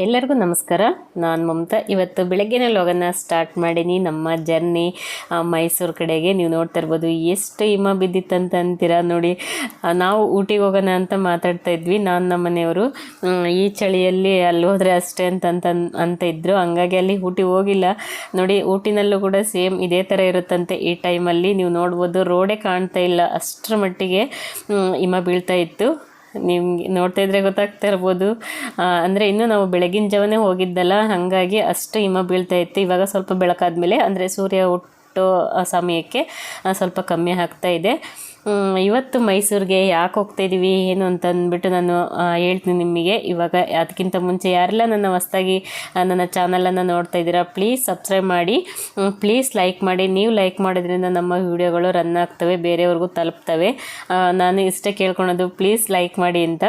ಎಲ್ಲರಿಗೂ ನಮಸ್ಕಾರ. ನಾನು ಮಮತಾ. ಇವತ್ತು ಬೆಳಗ್ಗೆನೇ ಲೋಗನ್ನ ಸ್ಟಾರ್ಟ್ ಮಾಡೀನಿ. ನಮ್ಮ ಜರ್ನಿ ಮೈಸೂರು ಕಡೆಗೆ. ನೀವು ನೋಡ್ತಾ ಇರ್ಬೋದು ಎಷ್ಟು ಹಿಮ ಬಿದ್ದಿತ್ತಂತ ಅಂತೀರ ನೋಡಿ ನಾವು ಊಟಿಗೆ ಹೋಗೋಣ ಅಂತ ಮಾತಾಡ್ತಾ ಇದ್ವಿ. ನಾನು ನಮ್ಮ ಮನೆಯವರು ಈ ಚಳಿಯಲ್ಲಿ ಅಲ್ಲಿ ಹೋದರೆ ಅಷ್ಟೇ ಅಂತ ಅಂತ ಇದ್ದರು ಹಂಗಾಗಿ ಅಲ್ಲಿ ಊಟಿ ಹೋಗಿಲ್ಲ. ನೋಡಿ, ಊಟಿನಲ್ಲೂ ಕೂಡ ಸೇಮ್ ಇದೇ ಥರ ಇರುತ್ತಂತೆ. ಈ ಟೈಮಲ್ಲಿ ನೀವು ನೋಡ್ಬೋದು ರೋಡೇ ಕಾಣ್ತಾ ಇಲ್ಲ. ಅಷ್ಟರ ಮಟ್ಟಿಗೆ ಹಿಮ ಬೀಳ್ತಾ ಇತ್ತು. ನಿಮ್ಗೆ ನೋಡ್ತಾ ಇದ್ರೆ ಗೊತ್ತಾಗ್ತಾ ಇರ್ಬೋದು. ಅಂದರೆ ಇನ್ನೂ ನಾವು ಬೆಳಗಿನ ಜಾವನೇ ಹೋಗಿದ್ದಲ್ಲ, ಹಾಗಾಗಿ ಅಷ್ಟು ಹಿಮ ಬೀಳ್ತಾ ಇತ್ತು. ಇವಾಗ ಸ್ವಲ್ಪ ಬೆಳಕಾದ ಮೇಲೆ ಅಂದರೆ ಸೂರ್ಯ ಹುಟ್ಟೋ ಸಮಯಕ್ಕೆ ಸ್ವಲ್ಪ ಕಮ್ಮಿ ಆಗ್ತಾ ಇದೆ. ಇವತ್ತು ಮೈಸೂರಿಗೆ ಯಾಕೆ ಹೋಗ್ತಾ ಇದ್ದೀವಿ ಏನು ಅಂತ ಅಂದ್ಬಿಟ್ಟು ನಾನು ಹೇಳ್ತೀನಿ ನಿಮಗೆ ಇವಾಗ ಅದಕ್ಕಿಂತ ಮುಂಚೆ ಯಾರೆಲ್ಲ ನನ್ನ ಹೊಸ್ದಾಗಿ ನನ್ನ ಚಾನಲನ್ನು ನೋಡ್ತಾ ಇದ್ದೀರಾ ಪ್ಲೀಸ್ ಸಬ್ಸ್ಕ್ರೈಬ್ ಮಾಡಿ. ಪ್ಲೀಸ್ ಲೈಕ್ ಮಾಡಿ. ನೀವು ಲೈಕ್ ಮಾಡೋದ್ರಿಂದ ನಮ್ಮ ವಿಡಿಯೋಗಳು ರನ್ ಆಗ್ತವೆ, ಬೇರೆಯವ್ರಿಗೂ ತಲುಪ್ತವೆ. ನಾನು ಇಷ್ಟೇ ಕೇಳ್ಕೊಳೋದು ಪ್ಲೀಸ್ ಲೈಕ್ ಮಾಡಿ ಅಂತ.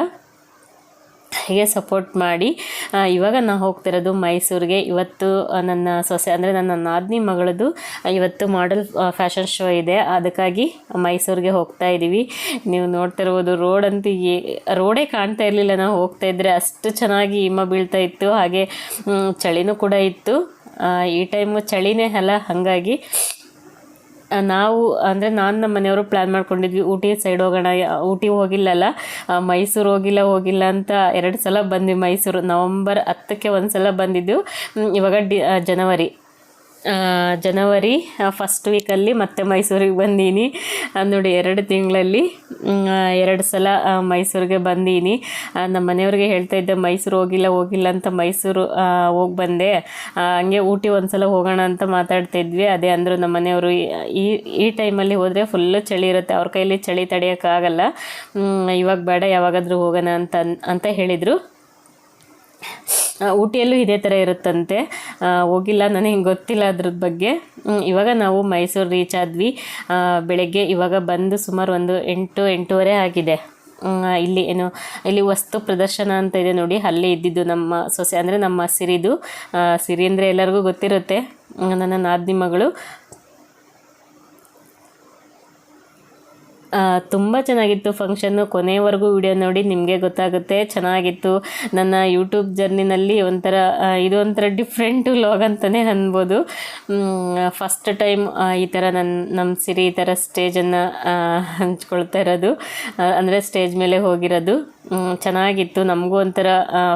ಹೀಗೆ ಸಪೋರ್ಟ್ ಮಾಡಿ ಇವಾಗ ನಾನು ಹೋಗ್ತಿರೋದು ಮೈಸೂರಿಗೆ. ಇವತ್ತು ನನ್ನ ಸೊಸೆ, ಅಂದರೆ ನನ್ನ ನಾದಿನಿ ಮಗಳದು ಇವತ್ತು ಮಾಡೆಲ್ ಫ್ಯಾಷನ್ ಶೋ ಇದೆ. ಅದಕ್ಕಾಗಿ ಮೈಸೂರಿಗೆ ಹೋಗ್ತಾ ಇದ್ದೀವಿ ನೀವು ನೋಡ್ತಿರ್ಬೋದು ರೋಡ್ ಅಂತೂ ರೋಡೇ ಕಾಣ್ತಾ ಇರಲಿಲ್ಲ. ನಾವು ಹೋಗ್ತಾ ಇದ್ದರೆ ಅಷ್ಟು ಚೆನ್ನಾಗಿ ಹಿಮ ಬೀಳ್ತಾ ಇತ್ತು. ಹಾಗೆ ಚಳಿನೂ ಕೂಡ ಇತ್ತು. ಈ ಟೈಮು ಚಳಿನೇ ಅಲ್ಲ, ಹಾಗಾಗಿ ನಾವು, ಅಂದರೆ ನಾನು ನಮ್ಮ ಮನೆಯವರು ಪ್ಲ್ಯಾನ್ ಮಾಡ್ಕೊಂಡಿದ್ವಿ, ಊಟಿ ಸೈಡ್ ಹೋಗೋಣ ಊಟಿ ಹೋಗಿಲ್ಲಲ್ಲ ಮೈಸೂರು ಹೋಗಿಲ್ಲ ಹೋಗಿಲ್ಲ ಅಂತ ಎರಡು ಸಲ ಬಂದ್ವಿ ಮೈಸೂರು. ನವಂಬರ್ ಹತ್ತಕ್ಕೆ ಒಂದು ಸಲ ಬಂದಿದ್ದು ಇವಾಗ ಡಿ ಜನವರಿ. ಜನವರಿ ಫಸ್ಟ್ ವೀಕಲ್ಲಿ ಮತ್ತೆ ಮೈಸೂರಿಗೆ ಬಂದೀನಿ. ನೋಡಿ, ಎರಡು ತಿಂಗಳಲ್ಲಿ ಎರಡು ಸಲ ಮೈಸೂರಿಗೆ ಬಂದೀನಿ. ನಮ್ಮ ಮನೆಯವ್ರಿಗೆ ಹೇಳ್ತಾ ಇದ್ದೆ, ಮೈಸೂರು ಹೋಗಿಲ್ಲ ಹೋಗಿಲ್ಲ ಅಂತ ಮೈಸೂರು ಹೋಗಿ ಬಂದೆ. ಹಂಗೆ ಊಟಿ ಒಂದ್ಸಲ ಹೋಗೋಣ ಅಂತ ಮಾತಾಡ್ತಿದ್ವಿ ಅದೇ ಅಂದರು ನಮ್ಮ ಮನೆಯವರು, ಈ ಈ ಟೈಮಲ್ಲಿ ಹೋದರೆ ಫುಲ್ಲು ಚಳಿ ಇರುತ್ತೆ. ಅವ್ರ ಕೈಲಿ ಚಳಿ ತಡೆಯೋಕ್ಕಾಗಲ್ಲ ಇವಾಗ ಬೇಡ, ಯಾವಾಗಾದರೂ ಹೋಗೋಣ ಅಂತ ಅಂತ ಹೇಳಿದರು. ಊಟಿಯಲ್ಲೂ ಇದೇ ಥರ ಇರುತ್ತಂತೆ. ಹೋಗಿಲ್ಲ ನನಗೆ ಗೊತ್ತಿಲ್ಲ ಅದ್ರ ಬಗ್ಗೆ. ಇವಾಗ ನಾವು ಮೈಸೂರು ರೀಚ್ ಆದ್ವಿ. ಬೆಳಗ್ಗೆ ಇವಾಗ ಬಂದು ಸುಮಾರು ಒಂದು ಎಂಟು, ಎಂಟೂವರೆ ಆಗಿದೆ. ಇಲ್ಲಿ ಏನು, ಇಲ್ಲಿ ವಸ್ತು ಪ್ರದರ್ಶನ ಅಂತ ಇದೆ ನೋಡಿ. ಅಲ್ಲಿ ಇದ್ದಿದ್ದು ನಮ್ಮ ಸೊಸೆ, ಅಂದರೆ ನಮ್ಮ ಸಿರಿದು. ಸಿರಿ ಅಂದರೆ ಎಲ್ಲರಿಗೂ ಗೊತ್ತಿರುತ್ತೆ. ನನ್ನ ನಾದಿನಿ ಮಗಳು. ತುಂಬ ಚೆನ್ನಾಗಿತ್ತು ಫಂಕ್ಷನ್ನು ಕೊನೆವರೆಗೂ ವಿಡಿಯೋ ನೋಡಿ ನಿಮಗೆ ಗೊತ್ತಾಗುತ್ತೆ. ಚೆನ್ನಾಗಿತ್ತು. ನನ್ನ ಯೂಟ್ಯೂಬ್ ಜರ್ನಿನಲ್ಲಿ ಒಂಥರ ಇದು ಒಂಥರ ಡಿಫ್ರೆಂಟು ಲಾಗ್ ಅಂತಲೇ ಅನ್ಬೋದು. ಫಸ್ಟ್ ಟೈಮ್ ಈ ಥರ ನನ್ನ ನಮ್ಮ ಸಿರಿ ಈ ಥರ ಸ್ಟೇಜನ್ನು ಹಂಚ್ಕೊಳ್ತಾ ಇರೋದು. ಅಂದರೆ ಸ್ಟೇಜ್ ಮೇಲೆ ಹೋಗಿರೋದು. ಚೆನ್ನಾಗಿತ್ತು. ನಮಗೂ ಒಂಥರ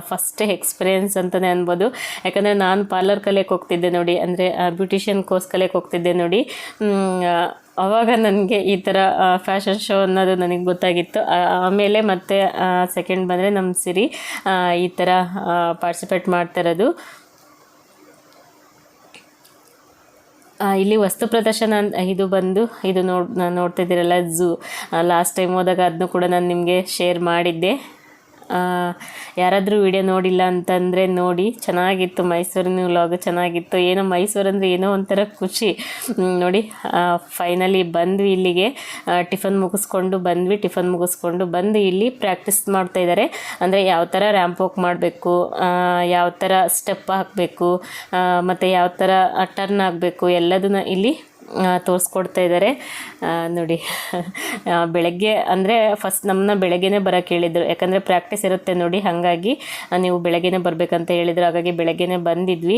ಫಸ್ಟ್ ಎಕ್ಸ್ಪೀರಿಯೆನ್ಸ್ ಅಂತಲೇ ಅನ್ಬೋದು. ಯಾಕಂದರೆ ನಾನು ಪಾರ್ಲರ್ ಕಲಿಯಕ್ಕೆ ಹೋಗ್ತಿದ್ದೆ ನೋಡಿ. ಅಂದರೆ ಬ್ಯೂಟಿಷಿಯನ್ ಕೋರ್ಸ್ ಕಲಿಯಕ್ಕೆ ಹೋಗ್ತಿದ್ದೆ ನೋಡಿ. ಆವಾಗ ನನಗೆ ಈ ಥರ ಫ್ಯಾಷನ್ ಶೋ ಅನ್ನೋದು ನನಗೆ ಗೊತ್ತಾಗಿತ್ತು. ಆಮೇಲೆ ಮತ್ತೆ ಸೆಕೆಂಡ್ ಬಂದರೆ ನಮ್ಮ ಸಿರಿ ಈ ಥರ ಪಾರ್ಟಿಸಿಪೇಟ್ ಮಾಡ್ತಾ ಇರೋದು. ಇಲ್ಲಿ ವಸ್ತು ಪ್ರದರ್ಶನ ಇದು ಬಂದು, ಇದು ನೋಡ್, ನಾನು ನೋಡ್ತಾ ಇದ್ದೀರಲ್ಲ, ಝೂ. ಲಾಸ್ಟ್ ಟೈಮ್ ಹೋದಾಗ ಅದನ್ನು ಕೂಡ ನಾನು ನಿಮಗೆ ಶೇರ್ ಮಾಡಿದ್ದೆ. ಯಾರಾದರೂ ವಿಡಿಯೋ ನೋಡಿಲ್ಲ ಅಂತಂದರೆ ನೋಡಿ. ಚೆನ್ನಾಗಿತ್ತು ಮೈಸೂರಿನ ವ್ಲಾಗ್ ಚೆನ್ನಾಗಿತ್ತು. ಏನೋ ಮೈಸೂರು ಅಂದರೆ ಏನೋ ಒಂಥರ ಖುಷಿ. ನೋಡಿ ಫೈನಲಿ ಬಂದ್ವಿ ಇಲ್ಲಿಗೆ. ಟಿಫನ್ ಮುಗಿಸ್ಕೊಂಡು ಬಂದ್ವಿ, ಟಿಫನ್ ಮುಗಿಸ್ಕೊಂಡು ಬಂದು ಇಲ್ಲಿ ಪ್ರಾಕ್ಟೀಸ್ ಮಾಡ್ತಾ ಇದ್ದಾರೆ ಅಂದರೆ ಯಾವ ಥರ ರ್ಯಾಂಪ್ ವಾಕ್ ಮಾಡಬೇಕು ಯಾವ ಥರ ಸ್ಟೆಪ್ ಹಾಕಬೇಕು ಮತ್ತು ಯಾವ ಥರ ಟರ್ನ್ ಆಗಬೇಕು, ಎಲ್ಲದನ್ನ ಇಲ್ಲಿ ತೋರಿಸ್ಕೊಡ್ತಾ ಇದ್ದಾರೆ ನೋಡಿ. ಬೆಳಗ್ಗೆ ಅಂದರೆ ಫಸ್ಟ್ ನಮ್ಮನ್ನ ಬೆಳಗ್ಗೆನೇ ಬರೋಕ್ಕೆ ಹೇಳಿದರು ಯಾಕಂದರೆ ಪ್ರಾಕ್ಟೀಸ್ ಇರುತ್ತೆ ನೋಡಿ, ಹಾಗಾಗಿ ನೀವು ಬೆಳಗ್ಗೆನೇ ಬರಬೇಕಂತ ಹೇಳಿದರು. ಹಾಗಾಗಿ ಬೆಳಗ್ಗೆನೇ ಬಂದಿದ್ವಿ.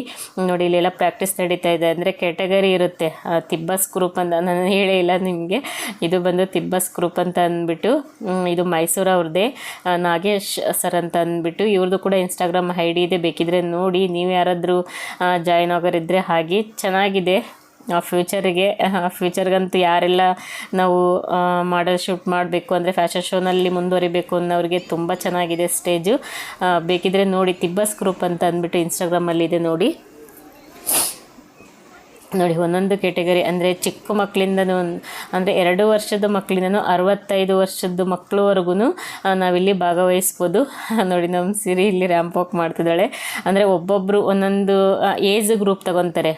ನೋಡಿ, ಇಲ್ಲೆಲ್ಲ ಪ್ರಾಕ್ಟೀಸ್ ನಡೀತಾ ಇದೆ. ಅಂದರೆ ಕ್ಯಾಟಗರಿ ಇರುತ್ತೆ. ತಿಬ್ಬಸ್ ಗ್ರೂಪ್ ಅಂತ. ನಾನು ಹೇಳೇ ಇಲ್ಲ ನಿಮಗೆ. ಇದು ಬಂದು ತಿಬ್ಬಸ್ ಗ್ರೂಪ್ ಅಂತ ಅಂದ್ಬಿಟ್ಟು ಇದು ಮೈಸೂರು ಅವ್ರದ್ದೇ ನಾಗೇಶ್ ಸರ್ ಅಂತ ಅಂದ್ಬಿಟ್ಟು ಇವ್ರದ್ದು ಕೂಡ ಇನ್ಸ್ಟಾಗ್ರಾಮ್ ಐ ಡಿ ಇದೆ. ಬೇಕಿದ್ರೆ ನೋಡಿ. ನೀವು ಯಾರಾದರೂ ಜಾಯ್ನ್ ಆಗೋರಿದ್ದರೆ ಹಾಗೆ ಚೆನ್ನಾಗಿದೆ. ಫ್ಯೂಚರಿಗೆ ಫ್ಯೂಚರ್ಗಂತೂ ಯಾರೆಲ್ಲ ನಾವು ಮಾಡಲ್ ಶೂಟ್ ಮಾಡಬೇಕು ಅಂದರೆ ಫ್ಯಾಷನ್ ಶೋನಲ್ಲಿ ಮುಂದುವರಿಬೇಕು ಅನ್ನೋರಿಗೆ ತುಂಬ ಚೆನ್ನಾಗಿದೆ ಸ್ಟೇಜು ಬೇಕಿದ್ರೆ ನೋಡಿ ತಿಬ್ಬಸ್ ಗ್ರೂಪ್ ಅಂತ ಅಂದ್ಬಿಟ್ಟು ಇನ್ಸ್ಟಾಗ್ರಾಮಲ್ಲಿದೆ ನೋಡಿ. ನೋಡಿ, ಒಂದೊಂದು ಕೆಟಗರಿ ಅಂದರೆ ಚಿಕ್ಕ ಮಕ್ಕಳಿಂದನೂ, ಅಂದರೆ ಎರಡು ವರ್ಷದ ಮಕ್ಕಳಿಂದನೂ ಅರವತ್ತೈದು ವರ್ಷದ ಮಕ್ಕಳವರೆಗೂ ನಾವಿಲ್ಲಿ ಭಾಗವಹಿಸ್ಬೋದು. ನೋಡಿ, ನಮ್ಮ ಸಿರಿ ಇಲ್ಲಿ ರ್ಯಾಂಪ್ ವಾಕ್ ಮಾಡ್ತಿದ್ದಾಳೆ. ಅಂದರೆ ಒಬ್ಬೊಬ್ಬರು ಒಂದೊಂದು ಏಜ್ ಗ್ರೂಪ್ ತಗೊತಾರೆ.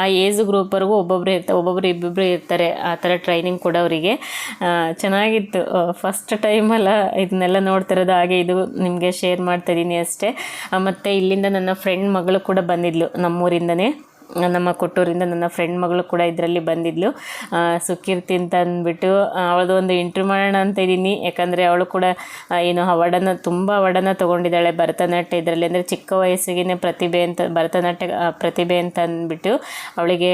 ಆ ಏಜ್ ಗ್ರೂಪ್ವರೆಗೂ ಒಬ್ಬೊಬ್ಬರು ಇರ್ತಾರೆ ಒಬ್ಬೊಬ್ಬರು ಇಬ್ಬೊಬ್ಬರು ಇರ್ತಾರೆ. ಆ ಥರ ಟ್ರೈನಿಂಗ್ ಕೊಡೋರಿಗೆ ಚೆನ್ನಾಗಿತ್ತು. ಫಸ್ಟ್ ಟೈಮಲ್ಲ ಇದನ್ನೆಲ್ಲ ನೋಡ್ತಿರೋದು. ಹಾಗೆ ಇದು ನಿಮಗೆ ಶೇರ್ ಮಾಡ್ತಾಯಿದ್ದೀನಿ ಅಷ್ಟೇ. ಮತ್ತು ಇಲ್ಲಿಂದ ನನ್ನ ಫ್ರೆಂಡ್ ಮಗಳು ಕೂಡ ಬಂದಿದ್ಲು ನಮ್ಮೂರಿಂದನೇ. ನಮ್ಮ ಕೊಟ್ಟೂರಿಂದ ನನ್ನ ಫ್ರೆಂಡ್ ಮಗಳು ಕೂಡ ಇದರಲ್ಲಿ ಬಂದಿದ್ಲು. ಸುಕೀರ್ತಿ ಅಂತ ಅಂದ್ಬಿಟ್ಟು ಅವಳದು ಒಂದು ಇಂಟ್ರ್ಯೂ ಮಾಡೋಣ ಅಂತ ಇದ್ದೀನಿ. ಯಾಕಂದರೆ ಅವಳು ಕೂಡ ಏನು ಅವಾರ್ಡನ್ನು ತುಂಬ ಅವಾರ್ಡನ್ನು ತೊಗೊಂಡಿದ್ದಾಳೆ ಭರತನಾಟ್ಯ ಇದರಲ್ಲಿ. ಅಂದರೆ ಚಿಕ್ಕ ವಯಸ್ಸಿಗೆ ಪ್ರತಿಭೆ ಅಂತ, ಭರತನಾಟ್ಯ ಪ್ರತಿಭೆ ಅಂತ ಅಂದ್ಬಿಟ್ಟು ಅವಳಿಗೆ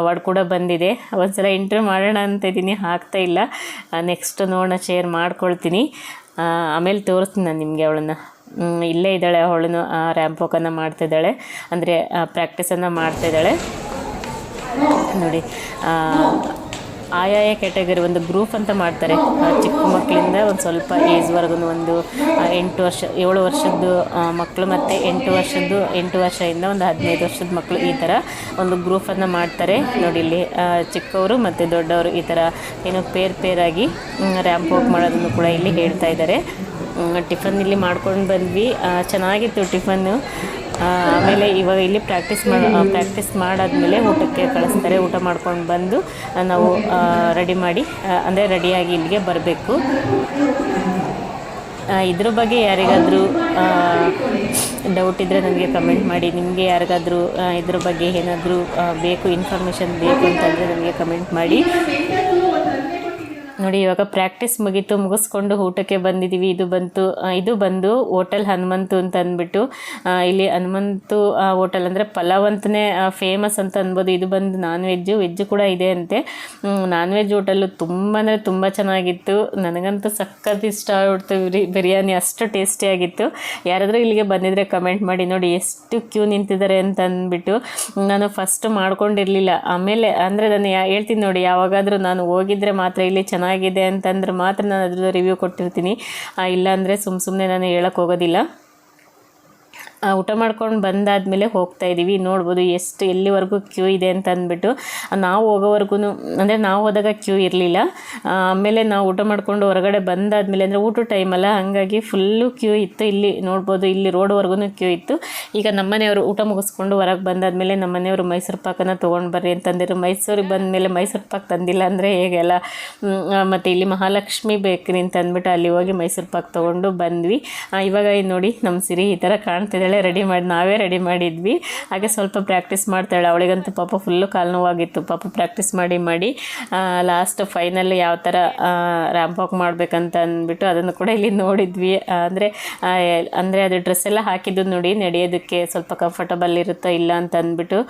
ಅವಾರ್ಡ್ ಕೂಡ ಬಂದಿದೆ. ಒಂದ್ಸಲ ಇಂಟ್ರ್ಯೂ ಮಾಡೋಣ ಅಂತ ಇದ್ದೀನಿ. ಆಗ್ತಾ ಇಲ್ಲ. ನೆಕ್ಸ್ಟ್ ನೋಡೋಣ ಶೇರ್ ಮಾಡ್ಕೊಳ್ತೀನಿ. ಆಮೇಲೆ ತೋರಿಸ್ತೀನಿ ನಾನು ನಿಮಗೆ ಅವಳನ್ನು. ಇಲ್ಲೇ ಇದ್ದಾಳೆ, ಅವಳನ್ನು ರ್ಯಾಂಪ್ ವಾಕನ್ನು ಮಾಡ್ತಿದ್ದಾಳೆ ಅಂದರೆ ಪ್ರಾಕ್ಟೀಸನ್ನು ಮಾಡ್ತಿದ್ದಾಳೆ ನೋಡಿ ಆಯಾಯ ಕ್ಯಾಟಗರಿ ಒಂದು ಗ್ರೂಪ್ ಅಂತ ಮಾಡ್ತಾರೆ. ಚಿಕ್ಕ ಮಕ್ಕಳಿಂದ ಒಂದು ಸ್ವಲ್ಪ ಏಜ್ವರೆಗೂ ಒಂದು ಎಂಟು ವರ್ಷ, ಏಳು ವರ್ಷದ್ದು ಮಕ್ಕಳು ಮತ್ತು ಎಂಟು ವರ್ಷದ್ದು, ಎಂಟು ವರ್ಷದಿಂದ ಒಂದು ಹದಿನೈದು ವರ್ಷದ ಮಕ್ಕಳು ಈ ಥರ ಒಂದು ಗ್ರೂಪನ್ನು ಮಾಡ್ತಾರೆ. ನೋಡಿ, ಇಲ್ಲಿ ಚಿಕ್ಕವರು ಮತ್ತು ದೊಡ್ಡವರು ಈ ಥರ ಏನು ಪೇರ್ ಪೇರಾಗಿ ರ್ಯಾಂಪ್ ವಾಕ್ ಮಾಡೋದನ್ನು ಕೂಡ ಇಲ್ಲಿ ಹೇಳ್ತಾ ಇದ್ದಾರೆ. ಟಿಫನ್ ಇಲ್ಲಿ ಮಾಡ್ಕೊಂಡು ಬಂದ್ವಿ. ಚೆನ್ನಾಗಿತ್ತು ಟಿಫನ್ನು. ಆಮೇಲೆ ಇವಾಗ ಇಲ್ಲಿ ಪ್ರಾಕ್ಟೀಸ್ ಮಾಡಿ ಪ್ರಾಕ್ಟೀಸ್ ಮಾಡಾದ್ಮೇಲೆ ಊಟಕ್ಕೆ ಕಳಿಸ್ತಾರೆ. ಊಟ ಮಾಡ್ಕೊಂಡು ಬಂದು ನಾವು ರೆಡಿ ಮಾಡಿ ಅಂದರೆ ರೆಡಿಯಾಗಿ ಇಲ್ಲಿಗೆ ಬರಬೇಕು. ಇದ್ರ ಬಗ್ಗೆ ಯಾರಿಗಾದರೂ ಡೌಟ್ ಇದ್ದರೆ ನನಗೆ ಕಮೆಂಟ್ ಮಾಡಿ. ನಿಮಗೆ ಯಾರಿಗಾದರೂ ಇದ್ರ ಬಗ್ಗೆ ಏನಾದರೂ ಬೇಕು ಇನ್ಫಾರ್ಮೇಷನ್ ಬೇಕು ಅಂತಂದರೆ ನನಗೆ ಕಮೆಂಟ್ ಮಾಡಿ. ನೋಡಿ, ಇವಾಗ ಪ್ರಾಕ್ಟೀಸ್ ಮುಗೀತು, ಮುಗಿಸ್ಕೊಂಡು ಊಟಕ್ಕೆ ಬಂದಿದ್ದೀವಿ ಇದು ಬಂತು ಇದು ಬಂದು ಹೋಟೆಲ್ ಹನುಮಂತು ಅಂತ ಅಂದ್ಬಿಟ್ಟು ಇಲ್ಲಿ ಹನುಮಂತು ಹೋಟೆಲ್ ಅಂದರೆ ಪಲಾವ್ ಅಂತಲೇ ಫೇಮಸ್ ಅಂತ ಅನ್ಬೋದು. ಇದು ಬಂದು ನಾನ್ ವೆಜ್ಜು ವೆಜ್ ಕೂಡ ಇದೆ ಅಂತೆ. ನಾನ್ ವೆಜ್ ಹೋಟೆಲು ತುಂಬ ಅಂದರೆ ತುಂಬ ಚೆನ್ನಾಗಿತ್ತು. ನನಗಂತೂ ಸಖತ್ ಇಷ್ಟ ಆಗ್ಬಿಡ್ತು ಬಿರಿ- ಬಿರಿಯಾನಿ. ಅಷ್ಟು ಟೇಸ್ಟಿಯಾಗಿತ್ತು ಯಾರಾದರೂ ಇಲ್ಲಿಗೆ ಬಂದಿದ್ರೆ ಕಮೆಂಟ್ ಮಾಡಿ. ನೋಡಿ, ಎಷ್ಟು ಕ್ಯೂ ನಿಂತಿದ್ದಾರೆ ಅಂತ ಅಂದ್ಬಿಟ್ಟು, ನಾನು ಫಸ್ಟ್ ಮಾಡ್ಕೊಂಡಿರಲಿಲ್ಲ. ಆಮೇಲೆ, ಅಂದರೆ ನಾನು ಹೇಳ್ತೀನಿ ನೋಡಿ, ಯಾವಾಗಾದರೂ ನಾನು ಹೋಗಿದ್ರೆ ಮಾತ್ರ ಇಲ್ಲಿ ಚೆನ್ನಾಗಿದೆ ಅಂತಂದ್ರೆ ಮಾತ್ರ ನಾನು ಅದ್ರದ್ದು ರಿವ್ಯೂ ಕೊಟ್ಟಿರ್ತೀನಿ. ಇಲ್ಲಾಂದರೆ ಸುಮ್ಮ ಸುಮ್ಮನೆ ನಾನು ಹೇಳಕ್ಕೆ ಹೋಗೋದಿಲ್ಲ. ಊಟ ಮಾಡ್ಕೊಂಡು ಬಂದಾದಮೇಲೆ ಹೋಗ್ತಾ ಇದ್ದೀವಿ ನೋಡ್ಬೋದು ಎಷ್ಟು ಎಲ್ಲಿವರೆಗೂ ಕ್ಯೂ ಇದೆ ಅಂತ ಅಂದ್ಬಿಟ್ಟು. ನಾವು ಹೋಗೋವರೆಗೂ ಅಂದರೆ ನಾವು ಹೋದಾಗ ಕ್ಯೂ ಇರಲಿಲ್ಲ. ಆಮೇಲೆ ನಾವು ಊಟ ಮಾಡ್ಕೊಂಡು ಹೊರಗಡೆ ಬಂದಾದಮೇಲೆ, ಅಂದರೆ ಊಟ ಟೈಮ್ ಅಲ್ಲ, ಹಾಗಾಗಿ ಫುಲ್ಲು ಕ್ಯೂ ಇತ್ತು ಇಲ್ಲಿ. ನೋಡ್ಬೋದು ಇಲ್ಲಿ ರೋಡ್ವರೆಗೂ ಕ್ಯೂ ಇತ್ತು. ಈಗ ನಮ್ಮನೆಯವರು ಊಟ ಮುಗಿಸ್ಕೊಂಡು ಹೊರಗೆ ಬಂದಾದಮೇಲೆ ನಮ್ಮನೆಯವರು ಮೈಸೂರು ಪಾಕನ್ನು ತೊಗೊಂಡು ಬರ್ರಿ ಅಂತಂದಿರು ಮೈಸೂರಿಗೆ ಬಂದಮೇಲೆ ಮೈಸೂರು ಪಾಕ್ ತಂದಿಲ್ಲ ಅಂದರೆ ಹೇಗೆಲ್ಲ? ಮತ್ತು ಇಲ್ಲಿ ಮಹಾಲಕ್ಷ್ಮಿ ಬೇಕ್ರಿ ಅಂತ ಅಂದ್ಬಿಟ್ಟು ಅಲ್ಲಿ ಹೋಗಿ ಮೈಸೂರು ಪಾಕ್ ತೊಗೊಂಡು ಬಂದ್ವಿ. ಇವಾಗ ನೋಡಿ ನಮ್ಮ ಸಿರಿ ಈ ಥರ ಕಾಣ್ತಿದ್ದಾಳೆ. ರೆಡಿ ಮಾಡಿ ನಾವೇ ರೆಡಿ ಮಾಡಿದ್ವಿ. ಹಾಗೆ ಸ್ವಲ್ಪ ಪ್ರಾಕ್ಟೀಸ್ ಮಾಡ್ತಾಳೆ. ಅವಳಿಗಂತೂ ಪಾಪ ಫುಲ್ಲು ಕಾಲು ನೋವಾಗಿತ್ತು. ಪಾಪ ಪ್ರಾಕ್ಟೀಸ್ ಮಾಡಿ ಮಾಡಿ ಲಾಸ್ಟ್ ಫೈನಲ್ ಯಾವ ಥರ ರ್ಯಾಂಪ್ ವಾಕ್ ಮಾಡಬೇಕಂತ ಅಂದ್ಬಿಟ್ಟು ಅದನ್ನು ಕೂಡ ಇಲ್ಲಿ ನೋಡಿದ್ವಿ. ಅಂದರೆ ಅಂದರೆ ಅದು ಡ್ರೆಸ್ ಎಲ್ಲ ಹಾಕಿದ್ದು ನೋಡಿ ನಡೆಯೋದಕ್ಕೆ ಸ್ವಲ್ಪ ಕಂಫರ್ಟಬಲ್ ಇರುತ್ತೋ ಇಲ್ಲ ಅಂತ ಅಂದ್ಬಿಟ್ಟು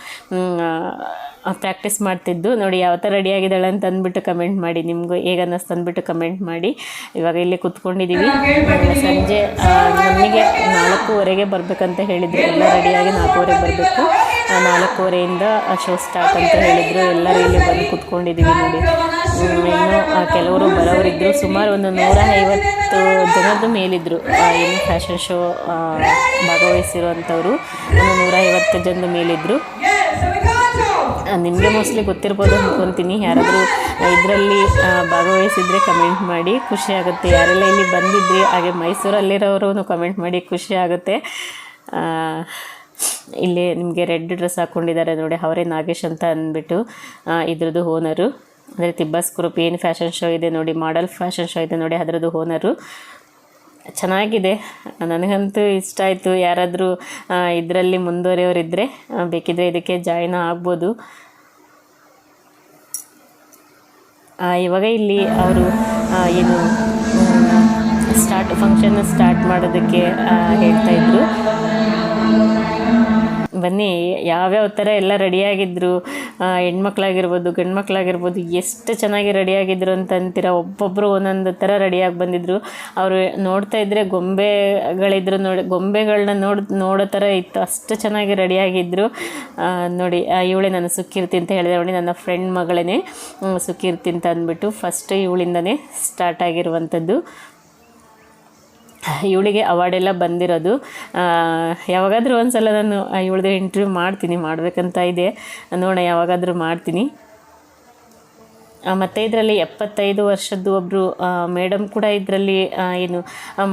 ಪ್ರಾಕ್ಟೀಸ್ ಮಾಡ್ತಿದ್ದು. ನೋಡಿ ಯಾವ ಥರ ರೆಡಿ ಆಗಿದ್ದಾಳೆ ಅಂತ ಅಂದ್ಬಿಟ್ಟು ಕಮೆಂಟ್ ಮಾಡಿ. ನಿಮಗೂ ಹೇಗನ್ನಿಸ್ತು ಅಂದ್ಬಿಟ್ಟು ಕಮೆಂಟ್ ಮಾಡಿ. ಇವಾಗ ಇಲ್ಲಿ ಕೂತ್ಕೊಂಡಿದ್ದೀವಿ ಸಂಜೆ ನಮಗೆ ನಾಲ್ಕೂವರೆಗೆ ಬರಬೇಕಂತ ಹೇಳಿದ್ರು. ಎಲ್ಲ ರೆಡಿಯಾಗಿ ನಾಲ್ಕೂವರೆಗೆ ಬರಬೇಕು. ನಾಲ್ಕೂವರೆಯಿಂದ ಶೋ ಸ್ಟಾರ್ಟ್ ಅಂತ ಹೇಳಿದರು. ಎಲ್ಲರೂ ಇಲ್ಲಿ ಬಂದು ಕುತ್ಕೊಂಡಿದ್ದೀವಿ ನೋಡಿ. ಇನ್ನು ಕೆಲವರು ಬರೋರಿದ್ದರು ಸುಮಾರು ಒಂದು ನೂರ ಐವತ್ತು ಜನದ್ದು ಮೇಲಿದ್ದರು ಏನು ಫ್ಯಾಷನ್ ಶೋ ಭಾಗವಹಿಸಿರುವಂಥವ್ರು. ಒಂದು ನೂರ ಐವತ್ತು ಜನದ ಮೇಲಿದ್ದರು ನಿಮಗೆ ಮೋಸ್ಟ್ಲಿ ಗೊತ್ತಿರ್ಬೋದು ಅಂದ್ಕೊತೀನಿ ಯಾರಾದರೂ ಇದರಲ್ಲಿ ಭಾಗವಹಿಸಿದರೆ ಕಮೆಂಟ್ ಮಾಡಿ. ಖುಷಿ ಆಗುತ್ತೆ. ಯಾರೆಲ್ಲ ಇಲ್ಲಿ ಬಂದಿದ್ರಿ, ಹಾಗೆ ಮೈಸೂರಲ್ಲಿರೋರು ಕಮೆಂಟ್ ಮಾಡಿ, ಖುಷಿ ಆಗುತ್ತೆ. ಇಲ್ಲಿ ನಿಮಗೆ ರೆಡ್ ಡ್ರೆಸ್ ಹಾಕ್ಕೊಂಡಿದ್ದಾರೆ ನೋಡಿ, ಅವರೇ ನಾಗೇಶ್ ಅಂತ ಅಂದ್ಬಿಟ್ಟು ಇದ್ರದ್ದು ಓನರು. ಅಂದರೆ ತಿಬ್ಬಸ್ ಗ್ರೂಪ್ ಏನು ಫ್ಯಾಷನ್ ಶೋ ಇದೆ ನೋಡಿ, ಮಾಡಲ್ ಫ್ಯಾಷನ್ ಶೋ ಇದೆ ನೋಡಿ, ಅದರದ್ದು ಓನರು. ಚೆನ್ನಾಗಿದೆ. ನನಗಂತೂ ಇಷ್ಟ ಆಯಿತು. ಯಾರಾದರೂ ಇದರಲ್ಲಿ ಮುಂದುವರಿಯೋರಿದ್ದರೆ ಬೇಕಿದ್ದರೆ ಇದಕ್ಕೆ ಜಾಯ್ನ್ ಆಗ್ಬೋದು. ಇವಾಗ ಇಲ್ಲಿ ಅವರು ಏನು ಸ್ಟಾರ್ಟ್ ಫಂಕ್ಷನ್ ಸ್ಟಾರ್ಟ್ ಮಾಡೋದಕ್ಕೆ ಹೇಳ್ತಾ ಇದ್ರು. ಬನ್ನಿ, ಯಾವ್ಯಾವ ಥರ ಎಲ್ಲ ರೆಡಿಯಾಗಿದ್ದರು ಹೆಣ್ಮಕ್ಳಾಗಿರ್ಬೋದು ಗಂಡು ಮಕ್ಕಳಾಗಿರ್ಬೋದು ಎಷ್ಟು ಚೆನ್ನಾಗಿ ರೆಡಿಯಾಗಿದ್ದರು ಅಂತ ಅಂತೀರ? ಒಬ್ಬೊಬ್ಬರು ಒಂದೊಂದು ಥರ ರೆಡಿಯಾಗಿ ಬಂದಿದ್ದರು ಅವರು ನೋಡ್ತಾ ಇದ್ದರೆ ಗೊಂಬೆಗಳಿದ್ರು ನೋಡಿ ಗೊಂಬೆಗಳನ್ನ ನೋಡ್, ನೋಡೋ ಥರ ಇತ್ತು. ಅಷ್ಟು ಚೆನ್ನಾಗಿ ರೆಡಿಯಾಗಿದ್ದರು ನೋಡಿ ಇವಳೇ ನಾನು ಸುಕೀರ್ತಿ ಅಂತ ಹೇಳಿದೆ ನೋಡಿ ನನ್ನ ಫ್ರೆಂಡ್ ಮಗಳೇ ಸುಕೀರ್ತಿ ಅಂತ ಅಂದ್ಬಿಟ್ಟು ಫಸ್ಟ್ ಇವಳಿಂದನೇ ಸ್ಟಾರ್ಟ್ ಆಗಿರುವಂಥದ್ದು ಇವಳಿಗೆ ಅವಾರ್ಡೆಲ್ಲ ಬಂದಿರೋದು. ಯಾವಾಗಾದರೂ ಒಂದು ಸಲ ನಾನು ಇವಳದ್ದು ಇಂಟರ್ವ್ಯೂ ಮಾಡ್ತೀನಿ, ಮಾಡಬೇಕಂತ ಇದೆ. ನೋಡೋಣ, ಯಾವಾಗಾದರೂ ಮಾಡ್ತೀನಿ. ಮತ್ತು ಇದರಲ್ಲಿ ಎಪ್ಪತ್ತೈದು ವರ್ಷದ್ದು ಒಬ್ಬರು ಮೇಡಮ್ ಕೂಡ ಇದರಲ್ಲಿ ಏನು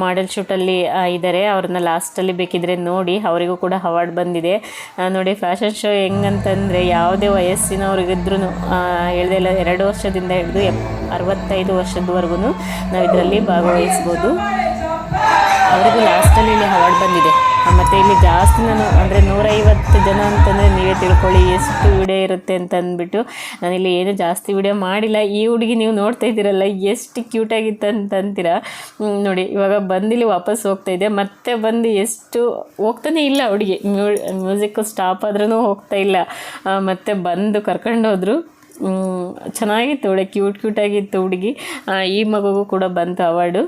ಮಾಡೆಲ್ ಶೂಟಲ್ಲಿ ಇದ್ದಾರೆ ಅವ್ರನ್ನ ಲಾಸ್ಟಲ್ಲಿ ಬೇಕಿದ್ರೆ ನೋಡಿ, ಅವರಿಗೂ ಕೂಡ ಅವಾರ್ಡ್ ಬಂದಿದೆ. ನೋಡಿ ಫ್ಯಾಷನ್ ಶೋ ಹೆಂಗಂತಂದರೆ ಯಾವುದೇ ವಯಸ್ಸಿನವ್ರಿಗಿದ್ರೂ ಹೇಳ್ದೆಲ್ಲ ಎರಡು ವರ್ಷದಿಂದ ಹಿಡಿದು ಎಪ್, ಅರವತ್ತೈದು ವರ್ಷದವರೆಗೂ ನಾವು ಇದರಲ್ಲಿ ಭಾಗವಹಿಸ್ಬೋದು. ಅವರಿಗೂ ಲಾಸ್ಟಲ್ಲಿ ಇಲ್ಲಿ ಅವಾರ್ಡ್ ಬಂದಿದೆ. ಮತ್ತು ಇಲ್ಲಿ ಜಾಸ್ತಿ ನಾನು ಅಂದರೆ ನೂರೈವತ್ತು ಜನ ಅಂತಂದರೆ ನೀವೇ ತಿಳ್ಕೊಳ್ಳಿ ಎಷ್ಟು ವಿಡಿಯೋ ಇರುತ್ತೆ ಅಂತ ಅಂದ್ಬಿಟ್ಟು ನಾನಿಲ್ಲಿ ಏನು ಜಾಸ್ತಿ ವಿಡಿಯೋ ಮಾಡಿಲ್ಲ. ಈ ಹುಡುಗಿ ನೀವು ನೋಡ್ತಾ ಇದ್ದೀರಲ್ಲ ಎಷ್ಟು ಕ್ಯೂಟಾಗಿತ್ತು ಅಂತ ಅಂತೀರಾ? ನೋಡಿ ಇವಾಗ ಬಂದಿಲ್ಲಿ ವಾಪಸ್ ಹೋಗ್ತಾ ಇದೆ. ಮತ್ತೆ ಬಂದು ಎಷ್ಟು ಹೋಗ್ತಾನೆ ಇಲ್ಲ ಹುಡುಗಿ. ಮ್ಯೂ ಮ್ಯೂಸಿಕ್ ಸ್ಟಾಪ್ ಆದ್ರೂ ಹೋಗ್ತಾ ಇಲ್ಲ. ಮತ್ತೆ ಬಂದು ಕರ್ಕೊಂಡು ಹೋದರು. ಹ್ಮ್, ಚೆನ್ನಾಗಿತ್ತು ಒಳ್ಳೆ ಕ್ಯೂಟ್ ಕ್ಯೂಟಾಗಿತ್ತು ಹುಡುಗಿ. ಈ ಮಗುಗೂ ಕೂಡ ಬಂತು ಅವಾರ್ಡು